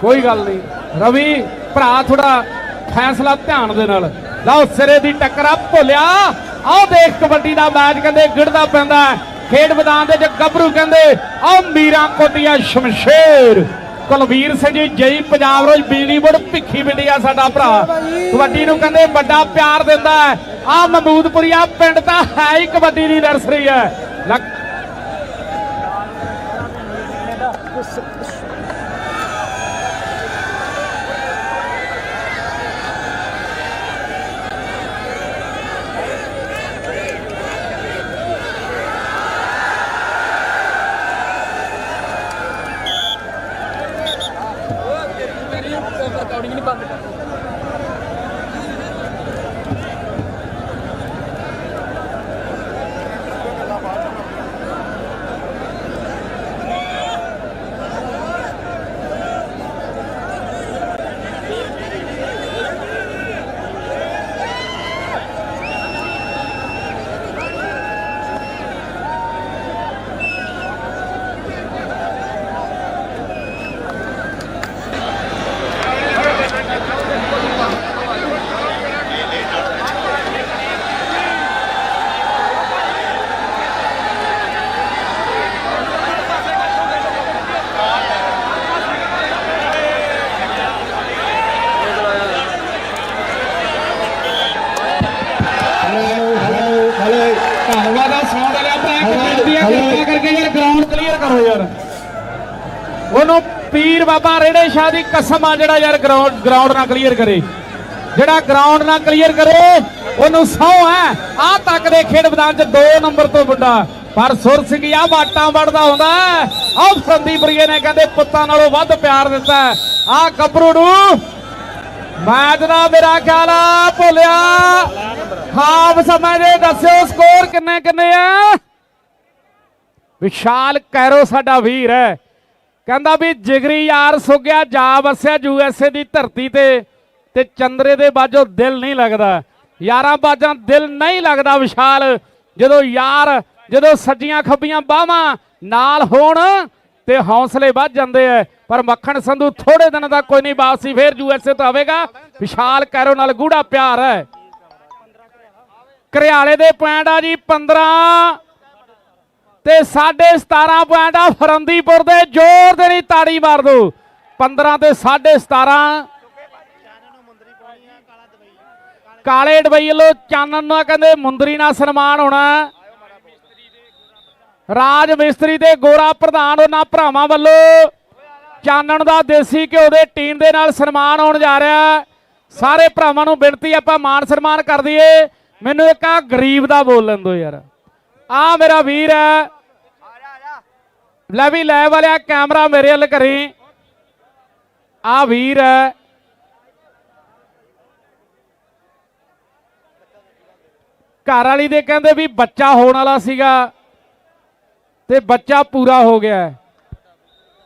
[SPEAKER 1] ਕੋਈ ਗੱਲ ਨਹੀਂ। ਰਵੀ ਭਰਾ ਥੋੜਾ ਫੈਸਲਾ ਧਿਆਨ ਦੇ ਨਾਲ। ਲਓ ਸਿਰੇ ਦੀ ਟੱਕਰਾ ਭੁੱਲਿਆ। ਆਹ ਦੇਖ ਕਬੱਡੀ ਦਾ ਮੈਚ ਕਹਿੰਦੇ ਗਿੜਦਾ ਪੈਂਦਾ ਹੈ। ਖੇਡ ਮੈਦਾਨ ਦੇ ਵਿੱਚ ਗੱਭਰੂ ਕਹਿੰਦੇ, ਆਹ ਮੀਰਾ ਕੋਟੀਆ ਸ਼ਮਸ਼ੇਰ। ਕੁਲਵੀਰ ਸਿੰਘ ਜੀ ਜਈ ਪੰਜਾਬ ਰੋਜ਼ ਬਿਜਲੀ ਬੋਰਡ ਭਿੱਖੀ ਬਿੰਡੀਆ ਸਾਡਾ ਭਰਾ। ਕਬੱਡੀ ਨੂੰ ਕਹਿੰਦੇ, ਵੱਡਾ ਪਿਆਰ ਦਿੰਦਾ ਹੈ। ਆਹ ਪਿੰਡ ਤਾਂ ਹੈ ਹੀ ਕਬੱਡੀ ਦੀ ਨਰਸਰੀ ਹੈ ਲੱਗ-
[SPEAKER 3] ਹਲੋ ਹਲੋ ਹਲੋ
[SPEAKER 1] ਧੰਨਵਾਦ ਆ ਸੌਂਡ ਵਾਲਿਆ ਭਰਾ ਇੱਕ
[SPEAKER 3] ਹਲੋ,
[SPEAKER 1] ਬੇਨਤੀ ਆ
[SPEAKER 3] ਹਲੋ।
[SPEAKER 1] ਕਿਰਪਾ ਕਰਕੇ ਯਾਰ ਗਰਾਊਂਡ ਕਲੀਅਰ ਕਰੋ ਯਾਰ ਉਹਨੂੰ ਪੀਰ ਬਾਬਾ ਰੇੜੇ ਸ਼ਾਹ ਦੀ ਕਸਮ ਆ ਜਿਹੜਾ ਯਾਰ ਗਰਾਊਂਡ ਗਰਾਊਂਡ ਨਾ ਕਲੀਅਰ ਕਰੇ। ਜਿਹੜਾ ਗਰਾਊਂਡ ਨਾ ਕਲੀਅਰ ਕਰੇ, ਉਹਨੂੰ ਸੌ ਹੈ। ਆ ਤੱਕ ਦੇ ਖੇਡ ਮੈਦਾਨ 'ਚ 2 ਨੰਬਰ ਤੋਂ ਵੱਡਾ ਪਰ ਸੁਰ ਸਿੰਘ ਆ ਬਾਟਾਂ ਵੜਦਾ ਹੁੰਦਾ ਆ ਫਰੰਦੀਪੁਰੀਏ ਨੇ ਕਹਿੰਦੇ, ਪੁੱਤਾਂ ਨਾਲੋਂ ਵੱਧ ਪਿਆਰ ਦਿੱਤਾ ਆ ਗੱਭਰੂ ਨੂੰ ਮੈਚ ਦਾ ਮੇਰਾ ਖਿਆਲ ਆ, ਭੁੱਲਿਆ। ਹਾਫ ਸਮੇਂ ਦੇ ਦੱਸਿਓ, ਸਕੋਰ ਕਿੰਨੇ ਕਿੰਨੇ ਆ? ਵਿਸ਼ਾਲ ਕੈਰੋ ਸਾਡਾ ਵੀਰ ਹੈ। ਕਹਿੰਦਾ ਵੀ ਜਿਗਰੀ ਯਾਰ ਸੁਗਿਆ, ਜਾ ਵਸਿਆ ਯੂਐਸਏ ਦੀ ਧਰਤੀ ਤੇ ਤੇ ਚੰਦਰੇ ਦੇ ਬਾਝੋਂ ਦਿਲ ਨਹੀਂ ਲੱਗਦਾ। ਯਾਰਾਂ ਬਾਜਾਂ ਦਿਲ ਨਹੀਂ ਲੱਗਦਾ ਵਿਸ਼ਾਲ। ਜਦੋਂ ਯਾਰ, ਜਦੋਂ ਸੱਜੀਆਂ ਖੱਬੀਆਂ ਬਾਹਾਂ ਨਾਲ ਹੋਣ ਤੇ ਹੌਸਲੇ ਵੱਧ ਜਾਂਦੇ ਐ। ਪਰ ਮੱਖਣ ਸੰਧੂ ਥੋੜੇ ਦਿਨਾਂ ਦਾ ਕੋਈ ਨਹੀਂ ਵਾਪਸੀ ਫੇਰ ਯੂਐਸਏ ਤੋਂ ਆਵੇਗਾ। ਵਿਸ਼ਾਲ ਕੈਰੋ ਨਾਲ ਗੂੜਾ ਪਿਆਰ ਹੈ ਕਰਿਆਲੇ ਦੇ ਪੁਆਇੰਟ ਆ ਜੀ 15 ਤੇ 17.5 ਪੁਆਇੰਟ ਆ ਫਰੰਦੀਪੁਰ ਦੇ, ਜ਼ੋਰ ਦੇ ਨਹੀਂ ਤਾੜੀ ਮਾਰ ਦੋ। 15 ਤੇ 17.5 ਕਾਲੇ ਡਬਈ ਵੱਲੋਂ ਚਾਨਣ ਨਾਲ ਕਹਿੰਦੇ ਮੁੰਦਰੀ ਨਾਲ ਸਨਮਾਨ ਹੋਣਾ। ਰਾਜ ਮਿਸਤਰੀ ਤੇ ਗੋਰਾ ਪ੍ਰਧਾਨ ਉਹਨਾਂ ਭਰਾਵਾਂ ਵੱਲੋਂ ਚਾਨਣ ਦਾ ਦੇਸੀ ਘਿਓ ਦੇ ਟੀਨ ਦੇ ਨਾਲ ਸਨਮਾਨ ਹੋਣ ਜਾ ਰਿਹਾ। ਸਾਰੇ ਭਰਾਵਾਂ ਨੂੰ ਬੇਨਤੀ, ਆਪਾਂ ਮਾਨ ਸਨਮਾਨ ਕਰ ਦਈਏ। ਮੈਨੂੰ ਇੱਕ ਆ ਗਰੀਬ ਦਾ ਬੋਲਣ ਦਿਓ ਯਾਰ। ਆ ਮੇਰਾ ਵੀਰ ਹੈ। ਲੈ ਵੀ ਲੈ ਵਾਲਿਆ ਕੈਮਰਾ ਮੇਰੇ ਵੱਲ ਕਰੀ। ਆ ਵੀਰ ਹੈ। ਘਰ ਵਾਲੀ ਦੇ ਕਹਿੰਦੇ ਵੀ ਬੱਚਾ ਹੋਣ ਵਾਲਾ ਸੀਗਾ ਤੇ ਬੱਚਾ ਪੂਰਾ ਹੋ ਗਿਆ।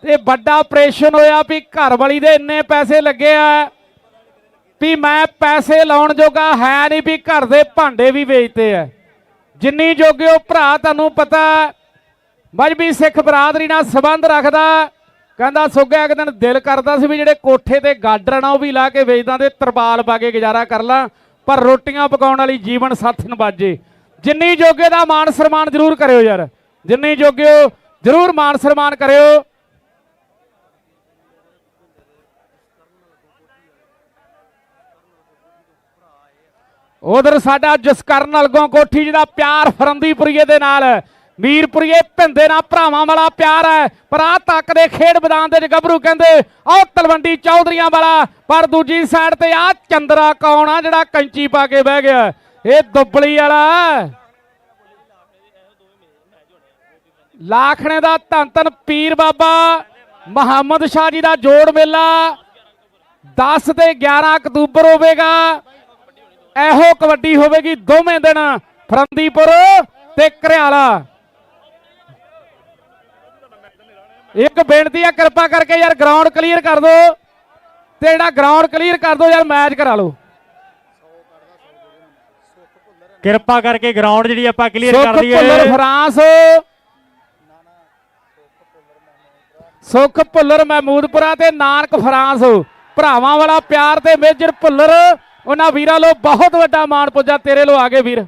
[SPEAKER 1] ਤੇ ਵੱਡਾ ਆਪਰੇਸ਼ਨ ਹੋਇਆ ਵੀ ਘਰ ਵਾਲੀ ਦੇ ਇੰਨੇ ਪੈਸੇ ਲੱਗੇ ਆ ਵੀ ਮੈਂ ਪੈਸੇ ਲਾਉਣ ਜੋਗਾ ਹੈ ਨਹੀਂ ਵੀ ਘਰ ਦੇ ਭਾਂਡੇ ਵੀ ਵੇਚਦੇ ਆ। ਜਿੰਨੀ ਜੋਗੇ ਉਹ ਭਰਾ ਤੁਹਾਨੂੰ ਪਤਾ ਮਜਬੀ ਸਿੱਖ ਬਰਾਦਰੀ ਨਾਲ ਸੰਬੰਧ ਰੱਖਦਾ, ਕਹਿੰਦਾ ਸੁੱਗਾ ਇੱਕ ਦਿਨ ਦਿਲ ਕਰਦਾ ਸੀ ਵੀ ਜਿਹੜੇ ਕੋਠੇ ਤੇ ਗਾਡਰ ਨਾ ਉਹ ਵੀ ਲਾ ਕੇ ਵੇਚਦਾ ਤੇ ਤਰਪਾਲ ਪਾ ਕੇ ਗੁਜ਼ਾਰਾ ਕਰ ਲਾਂ, ਪਰ ਰੋਟੀਆਂ ਪਕਾਉਣ ਵਾਲੀ ਜੀਵਨ ਸਾਥੀ ਨੂੰ ਜਿੰਨੀ ਜੋਗੇ ਦਾ ਮਾਣ ਸਨਮਾਨ ਜ਼ਰੂਰ ਕਰਿਓ ਯਾਰ, ਜਿੰਨੀ ਜੋਗੇ ਹੋ ਜ਼ਰੂਰ ਮਾਣ ਸਨਮਾਨ ਕਰਿਓ। ਉਧਰ ਸਾਡਾ ਜਸਕਰਨ ਅਲਗੋਂ ਕੋਠੀ ਜਿਹਦਾ ਪਿਆਰ ਫਰੰਦੀਪੁਰੀਏ ਦੇ ਨਾਲ। ਹੈ। ਮੀਰਪੁਰੀਏ ਭਿੰਦੇ ਨਾਲ ਭਰਾਵਾਂ ਵਾਲਾ ਪਿਆਰ ਹੈ। ਪਰ ਆ ਤੱਕ ਦੇ ਖੇਡ ਮੈਦਾਨ ਦੇ ਵਿੱਚ ਗੱਭਰੂ ਕਹਿੰਦੇ, ਆਹ ਤਲਵੰਡੀ ਚੌਧਰੀਆਂ ਵਾਲਾ, ਪਰ ਦੂਜੀ ਸਾਈਡ ਤੇ ਆ ਚੰਦਰਾ ਕੌਣ ਆ ਜਿਹੜਾ ਕੰਚੀ ਪਾ ਕੇ ਬਹਿ ਗਿਆ? ਇਹ ਦੁੱਬਲੀ ਵਾਲਾ ਲਾਖਣੇ ਦਾ ਧੰਨ ਧੰਨ ਪੀਰ ਬਾਬਾ ਮੁਹੰਮਦ ਸ਼ਾਹ ਜੀ ਦਾ ਜੋੜ ਮੇਲਾ। 10 ਤੇ 11 ਅਕਤੂਬਰ ਹੋਵੇਗਾ। ਇਹੋ ਕਬੱਡੀ ਹੋਵੇਗੀ ਦੋਵੇਂ ਦਿਨ ਫਰੰਦੀਪੁਰ ਤੇ ਘਰਿਆਲਾ ਇੱਕ ਬੇਨਤੀ ਆ ਕਿਰਪਾ ਕਰਕੇ ਯਾਰ ਗਰਾਊਂਡ ਕਲੀਅਰ ਕਰ ਦਿਓ ਤੇ ਜਿਹੜਾ ਗਰਾਊਂਡ ਕਲੀਅਰ ਕਰ ਦਿਓ ਯਾਰ ਮੈਚ ਕਰਾ ਲਓ।
[SPEAKER 2] ਕਿਰਪਾ ਕਰਕੇ ਗਰਾਊਂਡ ਜਿਹੜੀ ਆਪਾਂ ਕਲੀਅਰ ਕਰ
[SPEAKER 1] ਸੁਖ ਭੁੱਲਰ
[SPEAKER 2] ਦਈਏ
[SPEAKER 1] ਫਰਾਂਸ। ਸੁਖ ਭੁੱਲਰ ਮਹਿਮੂਦਪੁਰਾ ਤੇ ਨਾਨਕ ਫਰਾਂਸ। ਭਰਾਵਾਂ ਵਾਲਾ ਪਿਆਰ ਤੇ ਮੇਜਰ ਭੁੱਲਰ ਉਹਨਾਂ ਵੀਰਾਂ ਲੋ ਬਹੁਤ ਵੱਡਾ ਮਾਣ ਪੁੱਜਾ, ਤੇਰੇ ਲੋ ਆਗੇ ਵੀਰ।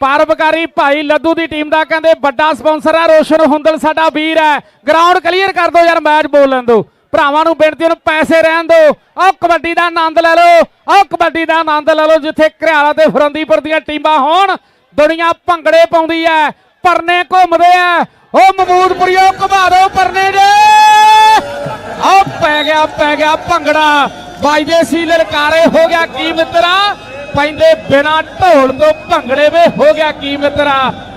[SPEAKER 1] ਪਰਉਪਕਾਰੀ ਭਾਈ ਲੱਦੂ ਦੀ ਟੀਮ ਦਾ ਕਹਿੰਦੇ ਵੱਡਾ ਸਪਾਂਸਰ ਹੈ, ਰੋਸ਼ਨ ਹੁੰਦਲ ਸਾਡਾ ਵੀਰ ਹੈ। ਗਰਾਊਂਡ ਕਲੀਅਰ ਕਰ ਦਿਓ ਯਾਰ, ਮੈਚ ਬੋਲ ਲੈਣ ਦਿਓ ਭਰਾਵਾਂ ਨੂੰ ਬੇਨਤੀ ਉਹਨੂੰ ਪੈਸੇ ਰਹਿਣ ਦਿਓ ਆਹ ਕਬੱਡੀ ਦਾ ਆਨੰਦ ਲੈ ਲਓ, ਆਹ ਕਬੱਡੀ ਦਾ ਆਨੰਦ ਲੈ ਲਓ, ਜਿੱਥੇ ਘਰਿਆਲਾ ਤੇ ਫਰੰਦੀਪੁਰ ਦੀਆਂ ਟੀਮਾਂ ਹੋਣ। ਦੁਨੀਆ ਭੰਗੜੇ ਪਾਉਂਦੀ ਹੈ ਪਰਨੇ ਘੁੰਮਦੇ ਐ ਉਹ ਮਮੂਦਪੁਰੀਓ ਘੁਮਾ ਦਿਓ ਪਰਨੇ ਜੇ। ਆਹ ਪੈ ਗਿਆ ਪੈ ਗਿਆ ਭੰਗੜਾ। ਵੱਜਦੇ ਸੀ ਲਲਕਾਰੇ, ਹੋ ਗਿਆ ਕੀ ਮਿੱਤਰਾ? ਪੈਂਦੇ ਬਿਨਾ ਢੋਲ ਤੋਂ ਭੰਗੜੇ ਵੇ, ਹੋ ਗਿਆ ਕੀ ਮਿੱਤਰਾ?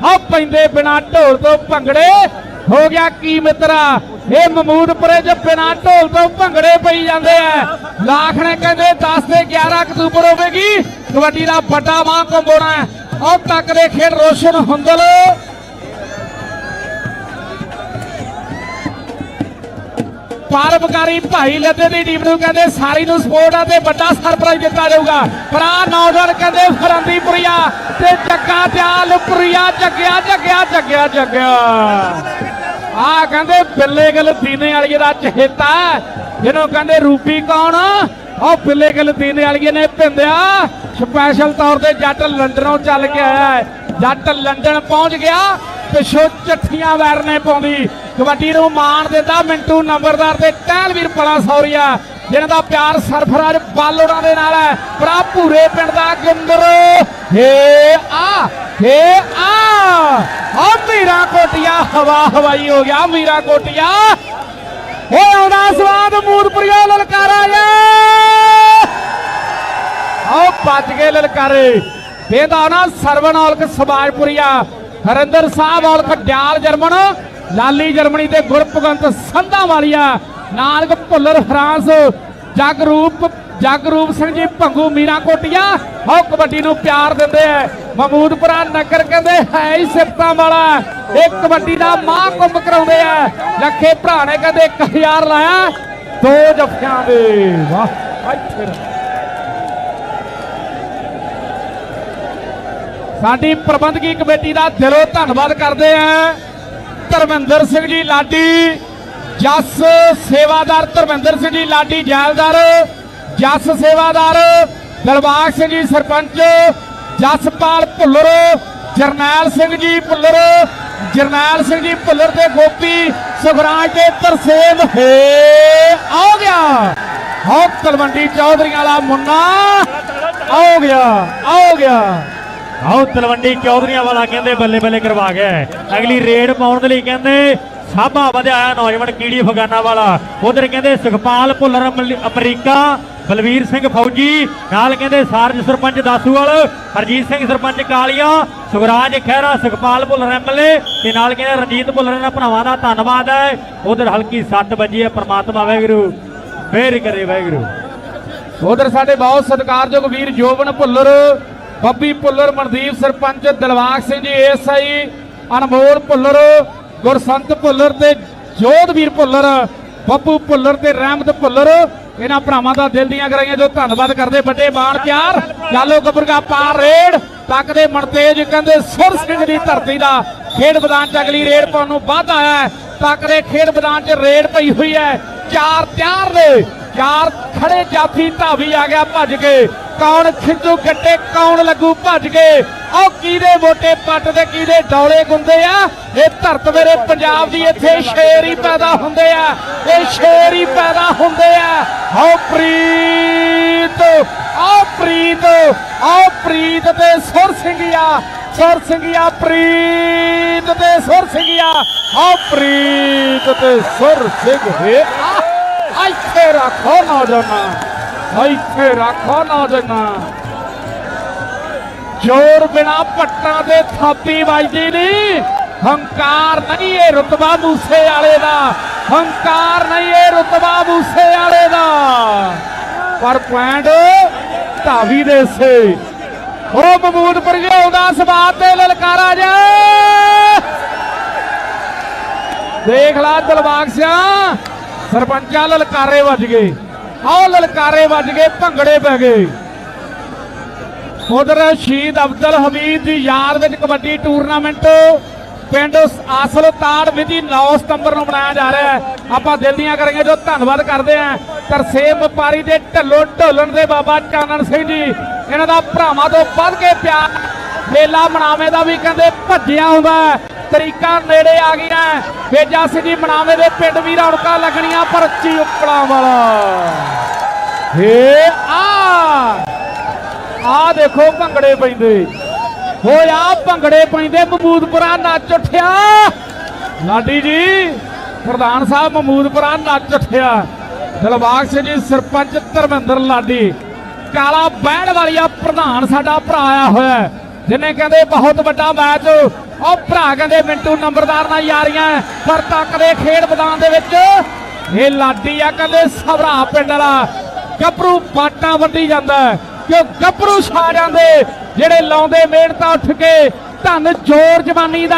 [SPEAKER 1] ਆਹ ਪੈਂਦੇ ਬਿਨਾ ਢੋਲ ਤੋਂ ਭੰਗੜੇ, ਹੋ ਗਿਆ ਕੀ ਮਿੱਤਰਾ? ਇਹ ਮਮੂਦਪੁਰੇ ਚ ਬਿਨਾ ਢੋਲ ਤੋਂ ਭੰਗੜੇ ਪਈ ਜਾਂਦੇ ਆ। ਲਾਖਣੇ ਕਹਿੰਦੇ 10 ਤੇ 11 ਅਕਤੂਬਰ ਹੋਵੇਗੀ। ਕਬੱਡੀ ਦਾ ਵੱਡਾ ਮਾਂ ਕੰਬੋਣਾ ਆਹ ਤੱਕ ਦੇ ਖੇਡ ਰੋਸ਼ਨ ਹੁੰਦਲ। ਪਰਮਕਾਰੀ ਭਾਈ ਲੱਦੇ ਦੀ ਟੀਮ ਨੂੰ ਕਹਿੰਦੇ ਸਾਰੀ ਨੂੰ ਸਪੋਰਟ ਆ ਤੇ ਵੱਡਾ ਸਰਪ੍ਰਾਈਜ਼ ਦਿੱਤਾ ਜਾਊਗਾ। ਪਰ ਨੌਜਵਾਨ ਕਹਿੰਦੇ ਫਰੰਦੀਪੁਰੀਆ ਤੇ ਜੱਗਾ ਦਿਆਲਪੁਰੀਆ ਜੱਗਿਆ ਜੱਗਿਆ ਜੱਗਿਆ ਜੱਗਿਆ। ਆ ਕਹਿੰਦੇ ਬਿੱਲੇ ਗਲ ਦੀਨੇ ਵਾਲੀਏ ਦਾ ਚਹੇਤਾ। ਜਿਹਨੂੰ ਕਹਿੰਦੇ ਰੂਪੀ ਕੌਣ? ਉਹ ਬਿੱਲੇ ਗਲ ਦੀਨੇ ਵਾਲੀਏ ਨੇ ਭਿੰਦਿਆ। ਸਪੈਸ਼ਲ ਤੌਰ ਤੇ ਜੱਟ ਲੰਡਨੋਂ ਚੱਲ ਕੇ ਆਇਆ। ਹੈ ਜੱਟ ਲੰਡਨ ਪਹੁੰਚ ਗਿਆ। ਪਿਛੋ ਚਿੱਠੀਆਂ ਵੈਰਨੇ ਪਾਉਂਦੀ। ਕਬੱਡੀ ਨੂੰ ਮਾਣ ਦਿੰਦਾ ਮਿੰਟੂ ਨੰਬਰਦਾਰ ਤੇ ਟਹਿਲਵੀਰ ਪਲਾ ਸੌਰੀਆ ਜਿਹਨਾਂ ਦਾ ਪਿਆਰ ਸਰਫਰਾਜ ਬਾਲੋੜਾ ਦੇ ਨਾਲ ਹੈ। ਭਰਾ ਭੂਰੇ ਪਿੰਡ ਦਾ ਗਿੰਦਰ। ਹੇ ਆ ਹੇ ਆ। ਆ ਮੀਰਾ ਕੋਟਿਆ, ਹਵਾ ਹਵਾਈ ਹੋ ਗਿਆ ਮੀਰਾ ਕੋਟਿਆ। ਹੋ ਆਉਂਦਾ ਸਵਾਦ ਮੂਦਪੁਰੀਆ ਲਲਕਾਰਾ ਜੇ। ਆਓ ਭੱਜ ਗਏ ਲਲਕਾਰੇ। ਇਹਦਾ ਨਾ ਸਰਵਨ ਔਲਖ ਸਮਾਜਪੁਰੀਆ। ਹਰਿੰਦਰ ਸਾਹਿਬ ਔਲਖ ਡਿਆਲ ਜਰਮਨ, ਲਾਲੀ ਜਰਮਨੀ ਤੇ ਗੁਰਪਗੰਤ ਸੰਧਾ ਵਾਲੀਆ, ਨਾਨਕ ਭੁੱਲਰ ਫਰਾਂਸ, ਜਗਰੂਪ ਜਗਰੂਪ ਸਿੰਘ ਜੀ ਭੰਗੂ ਮੀਰਾ ਕੋਟੀਆ ਹੋ ਕਬੱਡੀ ਨੂੰ ਪਿਆਰ ਦਿੰਦੇ ਐ ਮਮੂਦਪੁਰਾ ਨਗਰ ਕਹਿੰਦੇ ਹੈ ਹੀ ਸਿਫਤਾਂ ਵਾਲਾ। ਇਹ ਕਬੱਡੀ ਦਾ ਮਾਂ ਕੁੰਭ ਕਰਾਉਂਦੇ ਐ ਲੱਖੇ ਭਰਾ ਨੇ ਕਹਿੰਦੇ 1000 ਲਾਇਆ, ਦੋ ਜੱਫਿਆਂ ਦੇ। ਵਾਹ ਇੱਥੇ ਸਾਡੀ ਪ੍ਰਬੰਧਕੀ ਕਮੇਟੀ ਦਾ ਦਿਲੋਂ ਧੰਨਵਾਦ ਕਰਦੇ ਆਂ ਧਰਮਿੰਦਰ ਸਿੰਘ ਜੀ ਲਾਡੀ, ਜਸ ਸੇਵਾਦਾਰ ਧਰਮਿੰਦਰ ਸਿੰਘ ਜੀ ਲਾਡੀ ਜੈਲਦਾਰ, ਜਸ ਸੇਵਾਦਾਰ ਦਲਬਾਗ ਸਿੰਘ ਜੀ ਸਰਪੰਚ, ਜਸਪਾਲ ਭੁੱਲਰ, ਜਰਨੈਲ ਸਿੰਘ ਜੀ ਭੁੱਲਰ, ਜਰਨੈਲ ਸਿੰਘ ਜੀ ਭੁੱਲਰ ਤੇ ਗੋਪੀ ਸੁਖਰਾਜ ਤੇ ਤਰਸੇਮ ਹੇ ਆ ਗਿਆ। ਹੋ ਤਲਵੰਡੀ ਚੌਧਰੀਆਂ ਵਾਲਾ ਮੁੰਨਾ ਆ ਗਿਆ ਆ ਗਿਆ।
[SPEAKER 2] ਆਓ ਤਲਵੰਡੀ ਚੌਧਰੀਆਂ ਵਾਲਾ ਕਹਿੰਦੇ ਬੱਲੇ ਬੱਲੇ ਕਰਵਾ ਗਿਆ ਅਗਲੀ ਰੇਡ ਪਾਉਣ ਦੇ ਲਈ ਕਹਿੰਦੇ ਸਾਬਾ ਵਧਿਆ ਨੌਜਵਾਨ ਕੀੜੀ ਫਗਾਨਾ ਵਾਲਾ। ਉਧਰ ਕਹਿੰਦੇ ਸੁਖਪਾਲ ਭੁੱਲਰ ਅਮਰੀਕਾ, ਬਲਵੀਰ ਸਿੰਘ ਫੌਜੀ, ਨਾਲ ਕਹਿੰਦੇ ਸਾਰਜ ਸਰਪੰਚ ਦਾਸੂਵਾਲ, ਹਰਜੀਤ ਸਿੰਘ ਸਰਪੰਚ ਕਾਲੀਆਂ, ਸੁਖਰਾਜ ਖਹਿਰਾ, ਸੁਖਪਾਲ ਭੁੱਲਰ ਐਮਐਲਏ ਤੇ ਨਾਲ ਕਹਿੰਦੇ ਰਣਜੀਤ ਭੁੱਲਰ ਇਹਨਾਂ ਭਰਾਵਾਂ ਦਾ ਧੰਨਵਾਦ ਹੈ। ਉਧਰ ਹਲਕੀ 7 ਵਜੇ ਹੈ ਪ੍ਰਮਾਤਮਾ ਵਾਹਿਗੁਰੂ, ਫੇਰ ਕਰੇ ਵਾਹਿਗੁਰੂ।
[SPEAKER 1] ਉਧਰ ਸਾਡੇ ਬਹੁਤ ਸਤਿਕਾਰਯੋਗ ਵੀਰ ਜੋਬਨ ਭੁੱਲਰ ਬੱਬੀ ਭੁੱਲਰ, ਮਨਦੀਪ ਸਰਪੰਚ ਦਿਲਵਾਗ ਸਿੰਘ ਜੀ, ਏਐਸਆਈ, ਅਨਮੋਲ ਭੁੱਲਰ, ਗੁਰਸੰਤ ਭੁੱਲਰ ਤੇ ਜੋਧਵੀਰ ਭੁੱਲਰ, ਬੱਬੂ ਭੁੱਲਰ ਤੇ ਰਹਿਮਤ ਭੁੱਲਰ। ਇਹਨਾਂ ਭਰਾਵਾਂ ਦਾ ਦਿਲ ਦੀਆਂ ਗਰਾਈਆਂ ਜੋ ਧੰਨਵਾਦ ਕਰਦੇ, ਵੱਡੇ ਬਾਣ ਪਿਆਰ। ਚਾਲੋ ਗੱਬਰਗਾ ਪਾਰ ਰੇਡ ਤੱਕਦੇ ਮਨਤੇਜ ਕਹਿੰਦੇ ਸੁਰ ਸਿੰਘ ਦੀ ਧਰਤੀ ਦਾ ਖੇਡ ਮੈਦਾਨ ਚ ਅਗਲੀ ਰੇਡ ਪਾਉਣ ਨੂੰ ਵਾਧਾ ਆਇਆ ਹੈ। ਤੱਕਦੇ ਖੇਡ ਮੈਦਾਨ ਚ ਰੇਡ ਪਈ ਹੋਈ ਹੈ। ਚਾਰ ਤਿਆਰ ਨੇ। ਚਾਰ ਖੜੇ ਜਾਫੀ ਧਾਵੀ ਆ ਗਿਆ ਭੱਜ ਕੇ। ਕੌਣ ਖਿੱਚੂ ਗੱਟੇ, ਕੌਣ ਲੱਗੂ ਭੱਜ ਕੇ? ਉਹ ਕਿਹਦੇ ਮੋਟੇ ਪੱਟ ਤੇ ਕਿਹਦੇ ਡੌਲੇ ਗੁੰਦੇ ਆ? ਇਹ ਧਰਤ ਮੇਰੇ ਪੰਜਾਬ ਦੀ ਇੱਥੇ ਸ਼ੇਰ ਹੀ ਪੈਦਾ ਹੁੰਦੇ ਆ। ਇਹ ਸ਼ੇਰ ਹੀ ਪੈਦਾ ਹੁੰਦੇ ਆ। ਹਉ ਪ੍ਰੀਤ ਆਓ ਪ੍ਰੀਤ ਆਓ ਪ੍ਰੀਤ ਤੇ ਸੁਰ ਸਿੰਘਿਆ ਸੁਰ ਸਿੰਘਿਆ ਪ੍ਰੀਤ ਤੇ ਸੁਰ ਸਿੰਘਿਆ ਆਓ ਪ੍ਰੀਤ ਤੇ ਸੁਰ ਸਿੰਘ ਆ ਇੱਥੇ ਰੱਖੋ ਨੌਜਵਾਨਾਂ, ਇੱਥੇ ਰੱਖੋ ਨੌਜਵਾਨਾਂ। ਜੋਰ ਬਿਨਾ ਪੱਟਾਂ ਦੇ ਥਾਪੀ ਵੱਜਦੀ ਨਹੀਂ। ਹੰਕਾਰ ਨਹੀਂ ਇਹ ਰਤਬਾ ਮੂਸੇ ਵਾਲੇ ਦਾ। ਹੰਕਾਰ ਨਹੀਂ ਇਹ ਰਤਬਾ ਮੂਸੇ ਵਾਲੇ ਦਾ। ਪਰ ਪੁਆਇੰਟ ਧਾਵੀ ਦੇ ਸੇ। ਉਹ ਮਮੂਦ ਪ੍ਰਗਿਆਉ ਸਵਾਦ ਤੇ ਲਲਕਾਰਾ ਜਾ। ਦੇਖ ਲਾ ਦਿਲਬਾਗ ਸਿਆ। ਸਰਪੰਚਾਂ ਲਲਕਾਰੇ ਵੱਜ ਗਏ। ਆਹ ਲਲਕਾਰੇ ਵੱਜ ਗਏ, ਭੰਗੜੇ ਪੈ ਗਏ। ਉਧਰ ਸ਼ਹੀਦ ਅਬਦੁਲ ਹਮੀਦ ਦੀ ਯਾਦ ਵਿੱਚ ਕਬੱਡੀ ਟੂਰਨਾਮੈਂਟ ਪਿੰਡ ਆਸਲ ਤਾੜ ਵਿਧੀ 9 ਸਤੰਬਰ ਨੂੰ ਮਨਾਇਆ ਜਾ ਰਿਹਾ ਹੈ। ਆਪਾਂ ਦਿਲ ਦੀਆਂ ਕਰਾਂਗੇ ਜੋ ਧੰਨਵਾਦ ਕਰਦੇ ਆਂ ਤਰਸੇਮ ਵਪਾਰੀ ਦੇ ਢੱਲੋ ਢੋਲਣ ਦੇ ਬਾਬਾ ਚਾਨਣ ਸਿੰਘ ਜੀ। ਇਹਨਾਂ ਦਾ ਭਰਾਵਾਂ ਤੋਂ ਵੱਧ ਕੇ ਪਿਆਰ ਮੇਲਾ ਮਨਾਵੇਂ ਦਾ ਵੀ ਕਹਿੰਦੇ ਭੱਜਿਆ ਹੁੰਦਾ ਤਰੀਕਾ ਨੇੜੇ ਆ ਗਿਆ ਵੇਜਾ ਸਿੰਘ ਮਨਾਵੇ ਦੇ ਪਿੰਡ ਵੀ ਰੌਣਕਾਂ ਲੱਗਣੀਆਂ ਪਰ ਚੀਪੜਾਂ ਵਾਲਾ। ਹੇ ਆ। ਆ ਦੇਖੋ ਭੰਗੜੇ ਪੈਂਦੇ। ਹੋਇਆ ਭੰਗੜੇ ਪੈਂਦੇ, ਮਮੂਦਪੁਰਾ ਨੱਚ ਉੱਠਿਆ। ਲਾਡੀ ਜੀ, ਪ੍ਰਧਾਨ ਸਾਹਿਬ ਮਮੂਦਪੁਰਾ ਨੱਚ ਉੱਠਿਆ। ਦਿਲਬਾਗ ਸਿੰਘ ਜੀ, ਸਰਪੰਚ ਧਰਮਿੰਦਰ ਲਾਡੀ। ਕਾਲਾ ਬਹਿਣ ਵਾਲੀਆ ਪ੍ਰਧਾਨ ਸਾਡਾ ਭਰਾ ਆਇਆ ਹੋਇਆ। ਹੈ, ਜਿਹਨੇ ਕਹਿੰਦੇ ਬਹੁਤ ਵੱਡਾ ਮੈਚ ਉਹ ਭਰਾ ਕਹਿੰਦੇ ਮਿੰਟੂ ਨੰਬਰਦਾਰ ਨਾਲ ਯਾਰੀਆਂ ਹੈ, ਪਰ ਤੱਕ ਦੇ ਖੇਡ ਮੈਦਾਨ ਦੇ ਵਿੱਚ ਇਹ ਲਾਡੀ ਆ ਕਹਿੰਦੇ ਸਭਰਾ ਪਿੰਡ ਵਾਲਾ। ਗੱਭਰੂ ਬਾਟਾਂ ਵੱਢੀ ਜਾਂਦਾ ਹੈ ਕਿ ਗੱਭਰੂ ਛਾ ਜਾਂਦੇ ਜਿਹੜੇ ਲਾਉਂਦੇ ਮਿਹਨਤਾਂ ਉੱਠ ਕੇ ਧੰਨ ਜੋਰ ਜਵਾਨੀ ਦਾ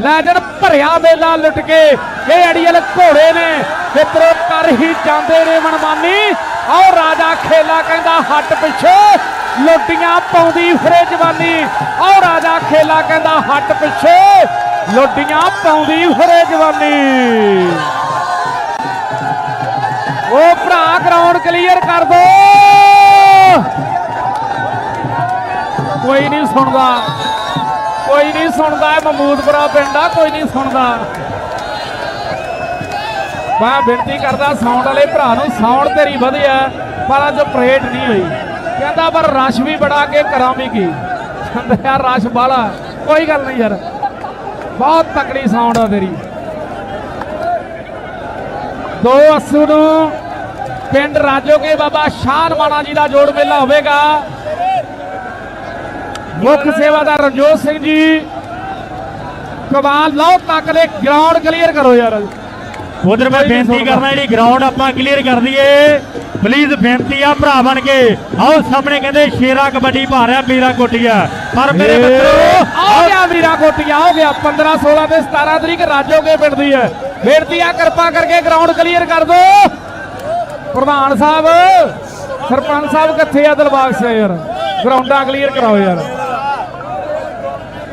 [SPEAKER 1] ਲੈ ਲੈਜਣ ਭਰਿਆ ਮੇਲਾ ਲੁੱਟ ਕੇ ਇਹ ਅੜੀਅਲ ਘੋੜੇ ਨੇ ਮਿੱਤਰੋ ਕਰ ਹੀ ਜਾਂਦੇ ਨੇ ਮਨਮਾਨੀ। ਆਓ ਰਾਜਾ ਖੇਲਾ ਕਹਿੰਦਾ ਹੱਟ ਪਿੱਛੇ ਲੋਟੀਆਂ ਪਾਉਂਦੀ ਫਰੇ ਜਵਾਨੀ ਆਓ ਰਾਜਾ ਖੇਲਾ ਕਹਿੰਦਾ ਹੱਟ ਪਿੱਛੇ ਲੋਟੀਆਂ ਪਾਉਂਦੀ ਫਰੇ ਜਵਾਨੀ ਉਹ ਭਰਾ ਗਰਾਊਂਡ ਕਲੀਅਰ ਕਰ ਦੋ। ਕੋਈ ਨਹੀਂ ਸੁਣਦਾ, ਕੋਈ ਨਹੀਂ ਸੁਣਦਾ, ਇਹ ਮਮੂਦਪੁਰਾ ਪਿੰਡ ਆ, ਕੋਈ ਨਹੀਂ ਸੁਣਦਾ। ਮੈਂ ਬੇਨਤੀ ਕਰਦਾ ਸਾਊਂਡ ਵਾਲੇ ਭਰਾ ਨੂੰ, ਸਾਊਂਡ ਤੇਰੀ ਵਧੀਆ, ਪਰ ਅੱਜ ਪਰੇਡ ਨਹੀਂ ਹੋਈ। ਕਹਿੰਦਾ, ਪਰ ਰਸ਼ ਵੀ ਬੜਾ ਕੇ ਕਰਾਂ ਵੀ ਕੀ? ਕਹਿੰਦਾ, ਯਾਰ ਰਸ਼ ਬਾਲਾ ਕੋਈ ਗੱਲ ਨਹੀਂ ਯਾਰ। ਬਹੁਤ ਤਕੜੀ ਸਾਊਂਡ ਆ ਤੇਰੀ। ਦੋ ਅਸੂ ਨੂੰ ਪਿੰਡ ਰਾਜੋਕੇ ਬਾਬਾ ਸ਼ਾਨ ਮਾਣਾ ਜੀ ਦਾ ਜੋੜ ਮੇਲਾ ਹੋਵੇਗਾ। ਮੁੱਖ ਸੇਵਾਦਾਰ ਰਣਜੋਤ ਸਿੰਘ ਜੀ, ਕਮਾਲ, ਲਓ ਤੱਕ ਦੇ ਗਰਾਊਂਡ ਕਲੀਅਰ ਕਰੋ ਯਾਰ।
[SPEAKER 2] ਉਧਰ ਮੈਂ ਬੇਨਤੀ ਕਰਨਾ ਜਿਹੜੀ ਗਰਾਊਂਡ ਆਪਾਂ ਕਲੀਅਰ ਕਰ ਦਈਏ ਪਲੀਜ਼ ਬੇਨਤੀ ਆ ਭਰਾ ਬਣ ਕੇ। ਆਓ ਸਾਹਮਣੇ ਕਹਿੰਦੇ ਸ਼ੇਰਾ ਕਬੱਡੀ ਪਾ ਰਿਹਾ ਵੀਰਾ ਕੋਟੀਆ। ਪਰ ਮੇਰੇ ਮਿੱਤਰੋ
[SPEAKER 1] ਆ ਗਿਆ ਵੀਰਾ ਕੋਟੀਆ ਹੋ ਗਿਆ। 15 16 ਤੇ 17 ਤਰੀਕ ਰਾਜੋਕੇ ਪਿੰਡ ਦੀ ਹੈ। ਬੇਨਤੀ ਆ ਕਿਰਪਾ ਕਰਕੇ ਗਰਾਊਂਡ ਕਲੀਅਰ ਕਰ ਦਿਓ ਪ੍ਰਧਾਨ ਸਾਹਿਬ ਸਰਪੰਚ ਸਾਹਿਬ ਕਿੱਥੇ ਆ ਦਿਲਬਾਗ ਸੇ ਯਾਰ? ਗਰਾਊਂਡਾਂ ਕਲੀਅਰ ਕਰਾਓ ਯਾਰ।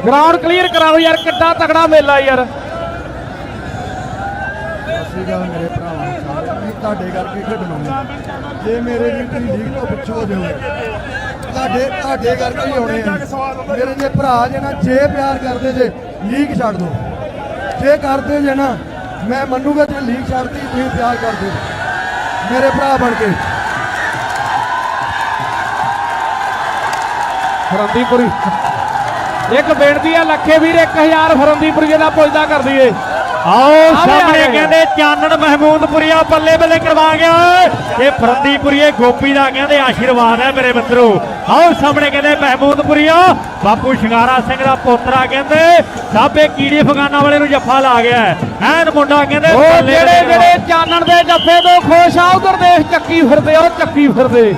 [SPEAKER 1] ਗਰਾਊਂਡ ਕਲੀਅਰ ਕਰਾਓ ਯਾਰ ਕਿੱਡਾ ਤਗੜਾ ਮੇਲਾ ਯਾਰ।
[SPEAKER 3] ਸਤਿ ਗੱਲ ਮੇਰੇ ਭਰਾਵਾਂ ਸਾਰੇ ਵੀ ਤੁਹਾਡੇ ਕਰਕੇ ਖੇਡਣਾ ਜੇ ਮੇਰੇ ਵੀ ਤੁਸੀਂ ਲੀਗ ਤੋਂ ਪਿੱਛੇ ਹੋ ਜਾਓਗੇ, ਤੁਹਾਡੇ ਤੁਹਾਡੇ ਕਰਕੇ ਹੀ ਹੋਣੇ ਆ। ਮੇਰੇ ਜੇ ਭਰਾ ਜੇ ਨਾ, ਜੇ ਪਿਆਰ ਕਰਦੇ ਜੇ, ਲੀਗ ਛੱਡ ਦੋ। ਜੇ ਕਰਦੇ ਜੇ ਨਾ, ਮੈਂ ਮੰਨੂਗਾ ਜੇ ਲੀਗ ਛੱਡਦੀ ਤੁਸੀਂ ਪਿਆਰ ਕਰਦੇ ਮੇਰੇ ਭਰਾ ਬਣ ਕੇ।
[SPEAKER 1] ਫਰੰਦੀਪੁਰੀ। ਇੱਕ ਬੇਨਤੀ ਆ, ਲੱਖੇ ਵੀਰ 1000 ਫਰੰਦੀਪੁਰੀ ਦਾ ਪੁੱਜਦਾ ਕਰ ਦਈਏ।
[SPEAKER 2] ਆਓ ਸਾਹਮਣੇ। ਕਹਿੰਦੇ ਚਾਨਣ ਮਹਿਮੂਦਪੁਰੀਆ ਬੱਲੇ ਬੱਲੇ ਕਰਵਾ ਗਿਆ ਇਹ ਫਰੰਦੀਪੁਰੀਏ ਗੋਪੀ ਦਾ ਕਹਿੰਦੇ ਆਸ਼ੀਰਵਾਦ ਹੈ ਮੇਰੇ ਮਿੱਤਰੋ ਆਓ ਸਾਹਮਣੇ ਕਹਿੰਦੇ ਮਹਿਮੂਦਪੁਰੀਆ ਬਾਪੂ ਸ਼ਿੰਗਾਰਾ ਸਿੰਘ ਦਾ ਪੋਤਰਾ ਕਹਿੰਦੇ ਸਾਬੇ ਕੀੜੀ ਫਗਾਨਾ ਵਾਲੇ ਨੂੰ ਜੱਫਾ ਲਾ ਗਿਆ। ਐਨ ਮੁੰਡਾ ਕਹਿੰਦੇ
[SPEAKER 1] ਜਿਹੜੇ ਜਿਹੜੇ ਚਾਨਣ ਦੇ ਜੱਫੇ ਤੋਂ ਖੁਸ਼ ਆ ਉਧਰ ਦੇਖ ਚੱਕੀ ਫਿਰਦੇ ਉਹ ਚੱਕੀ ਫਿਰਦੇ